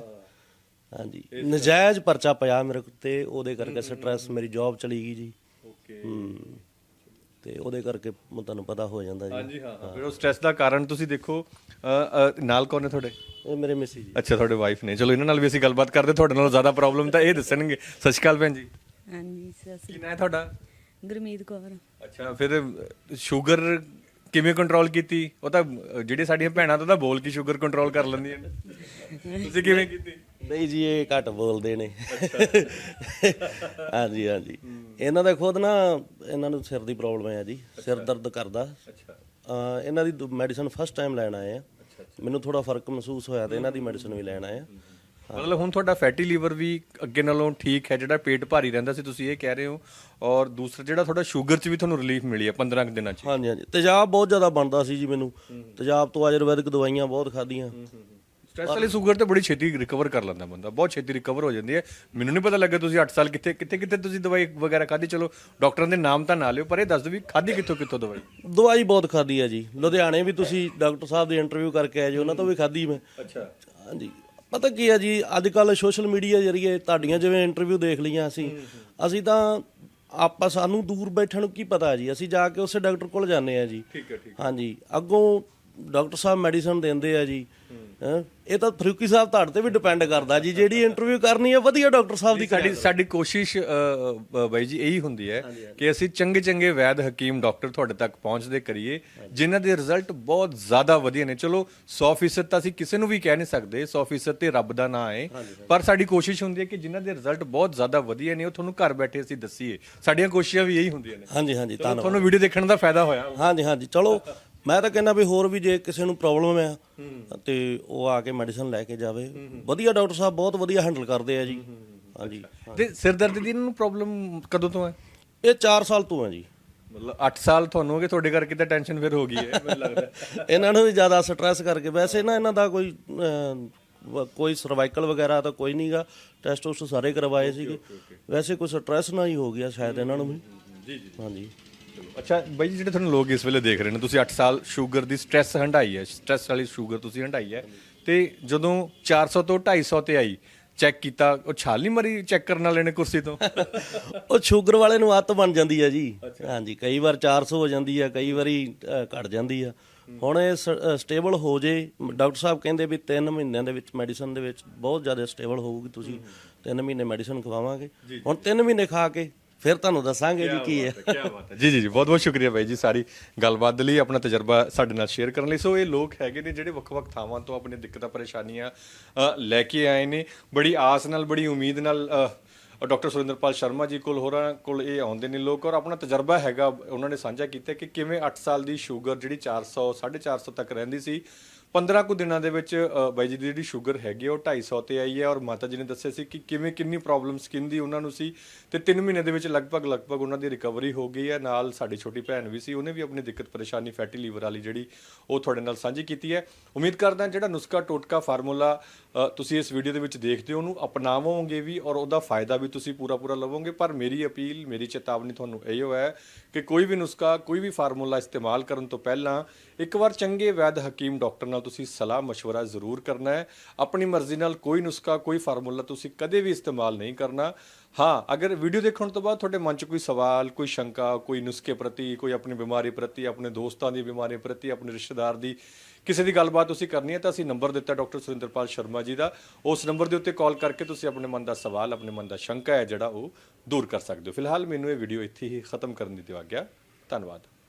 ਹਾਂਜੀ। ਨਜਾਇਜ਼ ਪਰਚਾ ਪਿਆ ਮੇਰੇ ਤੇ ਉਹਦੇ ਕਰਕੇ ਸਟ੍ਰੈਸ ਮੇਰੀ ਜੌਬ ਚਲੀ ਗਈ ਜੀ। ਓਕੇ ਹੂੰ। ਤੇ ਉਹਦੇ ਕਰਕੇ ਤੁਹਾਨੂੰ ਪਤਾ ਹੋ ਜਾਂਦਾ ਜੀ। ਹਾਂਜੀ ਹਾਂ। ਫਿਰ ਉਹ ਸਟ੍ਰੈਸ ਦਾ ਕਾਰਨ ਤੁਸੀਂ ਦੇਖੋ ਨਾਲ ਕੌਣ ਨੇ ਤੁਹਾਡੇ? ਇਹ ਮੇਰੇ ਮਿਸੀ ਜੀ। ਅੱਛਾ ਤੁਹਾਡੇ ਵਾਈਫ ਨੇ। ਚਲੋ ਇਹਨਾਂ ਨਾਲ ਵੀ ਅਸੀਂ ਗੱਲਬਾਤ ਕਰਦੇ ਤੁਹਾਡੇ ਨਾਲੋਂ ਜ਼ਿਆਦਾ ਪ੍ਰੋਬਲਮ ਤਾਂ ਇਹ ਦੱਸਣਗੇ। ਸਤਿ ਸ਼੍ਰੀ ਅਕਾਲ ਭੈਣ ਜੀ। ਹਾਂਜੀ ਸਤਿ ਕੀ ਸ੍ਰੀ ਹੈ ਤੁਹਾਡਾ? ਅਕਾਲ ਗੁਰਮੀਤ ਕੌਰ। ਅੱਛਾ ਫਿਰ ਸ਼ੂਗਰ ਕਿਵੇਂ ਕੰਟਰੋਲ ਕੀਤੀ? ਉਹ ਤਾਂ ਅ, ਜਿਹੜੀਆਂ ਸਾਡੀਆਂ ਭੈਣਾਂ ਤਾਂ ਬੋਲ ਕੇ ਸ਼ੂਗਰ ਕੰਟਰੋਲ ਕਰ ਲੈਂਦੀਆਂ ਨੇ। ਤੁਸੀਂ ਕਿਵੇਂ ਕੀਤੀ? ਨਹੀਂ ਜੀ ਇਹ ਘੱਟ ਬੋਲਦੇ ਨੇ। ਹਾਂਜੀ ਹਾਂਜੀ। ਇਹਨਾਂ ਦਾ ਖੁਦ ਨਾ ਇਹਨਾਂ ਨੂੰ ਸਿਰ ਦੀ ਪ੍ਰੋਬਲਮ ਹੈ ਜੀ ਸਿਰ ਦਰਦ ਕਰਦਾ। ਅੱਛਾ। ਅਹ ਇਹਨਾਂ ਦੀ ਮੈਡੀਸਨ ਫਸਟ ਟਾਈਮ ਲੈਣ ਆਏ ਆ। ਮੈਨੂੰ ਥੋੜਾ ਫ਼ਰਕ ਮਹਿਸੂਸ ਹੋਇਆ ਤੇ ਇਹਨਾਂ ਦੀ ਮੈਡੀਸਨ ਵੀ ਲੈਣ ਆਏ ਆ। ਮਤਲਬ ਹੁਣ ਤੁਹਾਡਾ ਫੈਟੀ ਲੀਵਰ ਵੀ ਅੱਗੇ ਨਾਲੋਂ ਠੀਕ ਹੈ ਜਿਹੜਾ ਪੇਟ ਭਾਰੀ ਰਹਿੰਦਾ ਸੀ ਤੁਸੀਂ ਇਹ ਕਹਿ ਰਹੇ ਹੋ। ਔਰ ਦੂਸਰਾ ਜਿਹੜਾ ਤੁਹਾਡਾ ਸ਼ੂਗਰ 'ਚ ਵੀ ਤੁਹਾਨੂੰ ਰਿਲੀਫ ਮਿਲੀ ਹੈ 15 ਕੁ ਦਿਨਾਂ 'ਚ। ਹਾਂਜੀ ਹਾਂਜੀ। ਤੇਜ਼ਾਬ ਬਹੁਤ ਜ਼ਿਆਦਾ ਬਣਦਾ ਸੀ ਜੀ ਮੈਨੂੰ। ਤੇਜ਼ਾਬ ਤੋਂ ਆਯੁਰਵੈਦਿਕ ਦਵਾਈਆਂ ਬਹੁਤ ਖਾਧੀਆਂ। ਸਟ੍ਰੈਸ ਵਾਲੀ ਸ਼ੂਗਰ ਤੇ ਬੜੀ ਛੇਤੀ ਰਿਕਵਰ ਕਰ ਲੈਂਦਾ ਬੰਦਾ। ਬਹੁਤ ਛੇਤੀ ਰਿਕਵਰ ਹੋ ਜਾਂਦੀ ਹੈ। ਮੈਨੂੰ ਨਹੀਂ ਪਤਾ ਲੱਗਾ ਤੁਸੀਂ 8 ਸਾਲ ਕਿੱਥੇ ਕਿੱਥੇ ਕਿੱਥੇ ਤੁਸੀਂ ਦਵਾਈ ਵਗੈਰਾ ਖਾਧੀ? ਚਲੋ ਡਾਕਟਰਾਂ ਦੇ ਨਾਮ ਤਾਂ ਨਾ ਲਿਓ ਪਰ ਇਹ ਦੱਸ ਦਿਓ ਵੀ ਖਾਧੀ ਕਿੱਥੋਂ ਕਿੱਥੋਂ ਦਵਾਈ? ਦਵਾਈ ਬਹੁਤ ਖਾਧੀ ਆ ਜੀ। ਲੁਧਿਆਣੇ ਵੀ ਤੁਸੀਂ ਡਾਕਟਰ ਸਾਹਿਬ ਦੀ ਇੰਟਰਵਿਊ ਕਰਕੇ ਆਏ ਜੀ ਉਹਨਾਂ ਤੋਂ ਵੀ ਖਾਧੀ ਮੈਂ। ਅੱਛਾ। ਹਾਂਜੀ। ਪਤਾ ਕੀ ਆ ਜੀ ਅੱਜ ਕੱਲ ਸੋਸ਼ਲ ਮੀਡੀਆ ਜਰੀਏ ਤੁਹਾਡੀਆਂ ਜਿਵੇਂ ਇੰਟਰਵਿਊ ਦੇਖ ਲਈਆਂ ਅਸੀਂ ਅਸੀਂ ਤਾਂ ਆਪਾਂ ਸਾਨੂੰ ਦੂਰ ਬੈਠਣ ਨੂੰ ਕੀ ਪਤਾ ਜੀ? ਅਸੀਂ ਜਾ ਕੇ ਉਸੇ ਡਾਕਟਰ ਕੋਲ ਜਾਂਦੇ ਆ ਜੀ। ਠੀਕ ਹੈ ਠੀਕ ਹਾਂਜੀ। ਅੱਗੋਂ ਡਾਕਟਰ ਸਾਹਿਬ ਮੈਡੀਸਨ ਦਿੰਦੇ ਆ ਜੀ। ਇਹ ਤਾਂ ਫਰੂਕੀ ਸਾਹਿਬ ਤੁਹਾਡੇ ਤੇ ਵੀ ਡਿਪੈਂਡ ਕਰਦਾ ਜੀ ਜਿਹੜੀ ਇੰਟਰਵਿਊ ਕਰਨੀ ਹੈ ਵਧੀਆ ਡਾਕਟਰ ਸਾਹਿਬ ਦੀ ਸਾਡੀ ਸਾਡੀ ਕੋਸ਼ਿਸ਼ ਬਾਈ ਜੀ ਇਹੀ ਹੁੰਦੀ ਹੈ ਕਿ ਅਸੀਂ ਚੰਗੇ ਚੰਗੇ ਵੈਦ ਹਕੀਮ ਡਾਕਟਰ ਤੁਹਾਡੇ ਤੱਕ ਪਹੁੰਚਦੇ ਕਰੀਏ ਜਿਨ੍ਹਾਂ ਦੇ ਰਿਜ਼ਲਟ ਬਹੁਤ ਜ਼ਿਆਦਾ ਵਧੀਆ ਨੇ। ਚਲੋ 100% ਤਾਂ ਅਸੀਂ ਕਿਸੇ ਨੂੰ ਵੀ ਕਹਿ ਨਹੀਂ ਸਕਦੇ 100% ਤੇ ਰੱਬ ਦਾ ਨਾਂ ਹੈ। ਪਰ ਸਾਡੀ ਕੋਸ਼ਿਸ਼ ਹੁੰਦੀ ਹੈ ਕਿ ਜਿਨ੍ਹਾਂ ਦੇ ਰਿਜ਼ਲਟ ਬਹੁਤ ਜ਼ਿਆਦਾ ਵਧੀਆ ਨੇ ਉਹ ਤੁਹਾਨੂੰ ਘਰ ਬੈਠੇ ਅਸੀਂ ਦੱਸੀਏ। ਸਾਡੀਆਂ ਕੋਸ਼ਿਸ਼ਾਂ ਵੀ ਇਹੀ ਹੁੰਦੀਆਂ ਨੇ। ਹਾਂਜੀ ਹਾਂਜੀ ਧੰਨਵਾਦ। ਤੁਹਾਨੂੰ ਵੀਡੀਓ ਦੇਖਣ ਦਾ ਫਾਇਦਾ ਹੋਇਆ। ਹਾਂਜੀ ਹਾਂਜੀ ਚਲੋ ਮੈਂ ਤਾਂ ਕਹਿੰਦਾ ਵੀ ਹੋਰ ਵੀ ਜੇ ਕਿਸੇ ਨੂੰ ਪ੍ਰੋਬਲਮ ਆ ਤੇ ਉਹ ਆ ਕੇ ਮੈਡੀਸਨ ਲੈ ਕੇ ਜਾਵੇ। ਵਧੀਆ ਡਾਕਟਰ ਸਾਹਿਬ ਬਹੁਤ ਵਧੀਆ ਹੈਂਡਲ ਕਰਦੇ ਆ ਜੀ। ਹਾਂਜੀ। ਤੇ ਸਿਰ ਦਰਦ ਦੀ ਇਹਨਾਂ ਨੂੰ ਪ੍ਰੋਬਲਮ ਕਦੋਂ ਤੋਂ ਹੈ ਇਹ 4 ਸਾਲ ਤੋਂ ਆ ਜੀ। ਮਤਲਬ 8 ਸਾਲ ਤੁਹਾਨੂੰ ਹੋ ਗਏ ਤੁਹਾਡੇ ਕਰਕੇ ਤਾਂ ਟੈਨਸ਼ਨ ਫਿਰ ਹੋ ਗਈ ਹੈ ਮੈਨੂੰ ਲੱਗਦਾ। [LAUGHS] ਇਹਨਾਂ ਨੂੰ ਵੀ ਜ਼ਿਆਦਾ ਸਟ੍ਰੈਸ ਕਰਕੇ। ਵੈਸੇ ਨਾ ਇਹਨਾਂ ਦਾ ਕੋਈ ਕੋਈ ਸਰਵਾਈਕਲ ਵਗੈਰਾ ਤਾਂ ਕੋਈ ਨਹੀਂਗਾ ਟੈਸਟ ਉਸ ਸਾਰੇ ਕਰਵਾਏ ਸੀਗੇ। ਵੈਸੇ ਕੋਈ ਸਟ੍ਰੈਸ ਨਾਲ ਹੀ ਹੋ ਗਿਆ ਸ਼ਾਇਦ ਇਹਨਾਂ ਨੂੰ ਵੀ। ਜੀ ਜੀ। ਹਾਂਜੀ। ਅੱਛਾ ਬਾਈ ਜੀ ਜਿਹੜੇ ਤੁਹਾਨੂੰ ਲੋਕ ਇਸ ਵੇਲੇ ਦੇਖ ਰਹੇ ਨੇ ਤੁਸੀਂ 8 ਸਾਲ ਸ਼ੂਗਰ ਦੀ ਸਟ੍ਰੈਸ ਹੰਡਾਈ ਹੈ ਸਟ੍ਰੈਸ ਵਾਲੀ ਸ਼ੂਗਰ ਤੁਸੀਂ ਹੰਡਾਈ ਹੈ। ਤੇ ਜਦੋਂ 400 ਤੋਂ 250 ਤੇ ਆਈ ਚੈੱਕ ਕੀਤਾ ਉਹ ਛਾਲ ਨਹੀਂ ਮਰੀ ਚੈੱਕ ਕਰਨ ਵਾਲੇ ਨੇ ਕੁਰਸੀ ਤੋਂ? ਉਹ ਸ਼ੂਗਰ ਵਾਲੇ ਨੂੰ ਆਦਤ ਬਣ ਜਾਂਦੀ ਹੈ ਜੀ। ਹਾਂਜੀ ਕਈ ਵਾਰ 400 ਹੋ ਜਾਂਦੀ ਹੈ ਕਈ ਵਾਰੀ ਅ, ਘਟ ਜਾਂਦੀ ਆ ਹੁਣ ਇਹ ਸਟੇਬਲ ਹੋ ਜੇ ਡਾਕਟਰ ਸਾਹਿਬ ਕਹਿੰਦੇ ਵੀ 3 ਮਹੀਨਿਆਂ ਦੇ ਵਿੱਚ ਮੈਡੀਸਨ ਦੇ ਵਿੱਚ ਬਹੁਤ ਜ਼ਿਆਦਾ ਸਟੇਬਲ ਹੋਊਗੀ ਤੁਸੀਂ 3 ਮਹੀਨੇ ਮੈਡੀਸਨ ਖਵਾਵਾਂਗੇ। ਹੁਣ 3 ਮਹੀਨੇ ਖਾ ਕੇ ਫਿਰ ਤੁਹਾਨੂੰ ਦੱਸਾਂਗੇ ਜੀ ਕੀ ਹੈ। ਕੀ ਬਾਤ ਹੈ। ਜੀ ਜੀ ਜੀ ਬਹੁਤ ਬਹੁਤ ਸ਼ੁਕਰੀਆ ਬਾਈ ਜੀ ਸਾਰੀ ਗੱਲਬਾਤ ਦੇ ਲਈ ਆਪਣਾ ਤਜਰਬਾ ਸਾਡੇ ਨਾਲ ਸ਼ੇਅਰ ਕਰਨ ਲਈ। ਸੋ ਇਹ ਲੋਕ ਹੈਗੇ ਨੇ ਜਿਹੜੇ ਵੱਖ-ਵੱਖ ਥਾਵਾਂ ਤੋਂ ਆਪਣੀ ਦਿੱਕਤਾਂ ਪਰੇਸ਼ਾਨੀਆਂ ਅ, ਲੈ ਕੇ ਆਏ ਨੇ। ਬੜੀ ਆਸ ਨਾਲ ਬੜੀ ਉਮੀਦ ਨਾਲ ਅ, ਡਾਕਟਰ ਸੁਰਿੰਦਰਪਾਲ ਸ਼ਰਮਾ ਜੀ ਕੋਲ ਹੋਰਾਂ ਕੋਲ ਇਹ ਆਉਂਦੇ ਨੇ ਲੋਕ। ਔਰ ਆਪਣਾ ਤਜਰਬਾ ਹੈਗਾ ਉਹਨਾਂ ਨੇ ਸਾਂਝਾ ਕੀਤਾ ਕਿ ਕਿਵੇਂ 8 ਸਾਲ ਦੀ ਸ਼ੂਗਰ ਜਿਹੜੀ 400 450 ਤੱਕ ਰਹਿੰਦੀ ਸੀ 15 ਕੁ ਦਿਨਾਂ ਦੇ ਵਿੱਚ ਅ, ਬਾਈ ਜੀ ਦੀ ਜਿਹੜੀ ਸ਼ੂਗਰ ਹੈਗੀ ਆ ਉਹ 250 ਤੇ ਆਈ ਹੈ ਔਰ ਮਾਤਾ ਜੀ ਨੇ ਦੱਸਿਆ ਸੀ ਕਿ ਕਿਵੇਂ ਕਿੰਨੀ ਪ੍ਰੋਬਲਮ ਸਕਿਨ ਦੀ ਉਹਨਾਂ ਨੂੰ ਸੀ ਤੇ 3 ਮਹੀਨੇ ਦੇ ਵਿੱਚ ਲਗਭਗ ਲਗਭਗ ਉਹਨਾਂ ਦੀ ਰਿਕਵਰੀ ਹੋ ਗਈ ਹੈ ਨਾਲ ਸਾਡੀ ਛੋਟੀ ਭੈਣ ਵੀ ਸੀ ਉਹਨੇ ਵੀ ਆਪਣੀ ਦਿੱਕਤ ਪਰੇਸ਼ਾਨੀ ਫੈਟੀ ਲੀਵਰ ਵਾਲੀ ਜਿਹੜੀ ਉਹ ਤੁਹਾਡੇ ਨਾਲ ਸਾਂਝੀ ਕੀਤੀ ਹੈ। ਉਮੀਦ ਕਰਦਾ ਜਿਹੜਾ ਨੁਸਖਾ ਟੋਟਕਾ ਫਾਰਮੂਲਾ ਤੁਸੀਂ ਇਸ ਵੀਡੀਓ ਦੇ ਵਿੱਚ ਦੇਖਦੇ ਹੋ ਉਹਨੂੰ ਅਪਣਾਵੋਗੇ ਵੀ ਔਰ ਉਹਦਾ ਫਾਇਦਾ ਵੀ ਤੁਸੀਂ ਪੂਰਾ ਪੂਰਾ ਲਵੋਗੇ ਪਰ ਮੇਰੀ ਅਪੀਲ ਮੇਰੀ ਚੇਤਾਵਨੀ ਤੁਹਾਨੂੰ ਇਹੋ ਹੈ ਕਿ ਕੋਈ ਵੀ ਨੁਸਖਾ ਕੋਈ ਵੀ ਫਾਰਮੂਲਾ ਇਸਤੇਮਾਲ ਕਰਨ ਤੋਂ ਪਹਿਲਾਂ ਇੱਕ ਵਾਰ ਚੰਗੇ ਵੈਦ ਹਕੀਮ ਡਾਕਟਰ ਨਾਲ ਨਾਲ ਤੁਸੀਂ ਸਲਾਹ مشورہ ਜ਼ਰੂਰ ਕਰਨਾ ਹੈ ਆਪਣੀ ਮਰਜ਼ੀ ਨਾਲ ਕੋਈ ਨੁਸਖਾ ਕੋਈ ਫਾਰਮੂਲਾ ਤੁਸੀਂ ਕਦੇ ਵੀ ਇਸਤੇਮਾਲ ਨਹੀਂ ਕਰਨਾ ਹਾਂ ਅਗਰ ਵੀਡੀਓ ਦੇਖਣ ਤੋਂ ਬਾਅਦ ਤੁਹਾਡੇ ਮਨ 'ਚ ਕੋਈ ਸਵਾਲ ਕੋਈ ਸ਼ੰਕਾ ਕੋਈ ਨੁਸਖੇ ਪ੍ਰਤੀ ਕੋਈ ਆਪਣੀ ਬਿਮਾਰੀ ਪ੍ਰਤੀ ਆਪਣੇ ਦੋਸਤਾਂ ਦੀ ਬਿਮਾਰੀ ਪ੍ਰਤੀ ਆਪਣੇ ਰਿਸ਼ਤੇਦਾਰ ਦੀ ਕਿਸੇ ਦੀ ਗੱਲਬਾਤ ਤੁਸੀਂ ਕਰਨੀ ਹੈ ਤਾਂ ਅਸੀਂ ਨੰਬਰ ਦਿੱਤਾ ਡਾਕਟਰ ਸੁਰਿੰਦਰਪਾਲ ਸ਼ਰਮਾ ਜੀ ਦਾ। ਉਸ ਨੰਬਰ ਦੇ ਉੱਤੇ ਕਾਲ ਕਰਕੇ ਤੁਸੀਂ ਆਪਣੇ ਮਨ ਦਾ ਸਵਾਲ, ਆਪਣੇ ਮਨ ਦਾ ਸ਼ੰਕਾ ਹੈ ਜਿਹੜਾ ਉਹ ਦੂਰ ਕਰ ਸਕਦੇ ਹੋ। ਫਿਲਹਾਲ ਮੈਨੂੰ ਇਹ ਵੀਡੀਓ ਇੱਥੇ ਹੀ ਖਤਮ ਕਰਨ ਦੀ ਦਿਓ ਗਿਆ ਧੰਨਵਾਦ।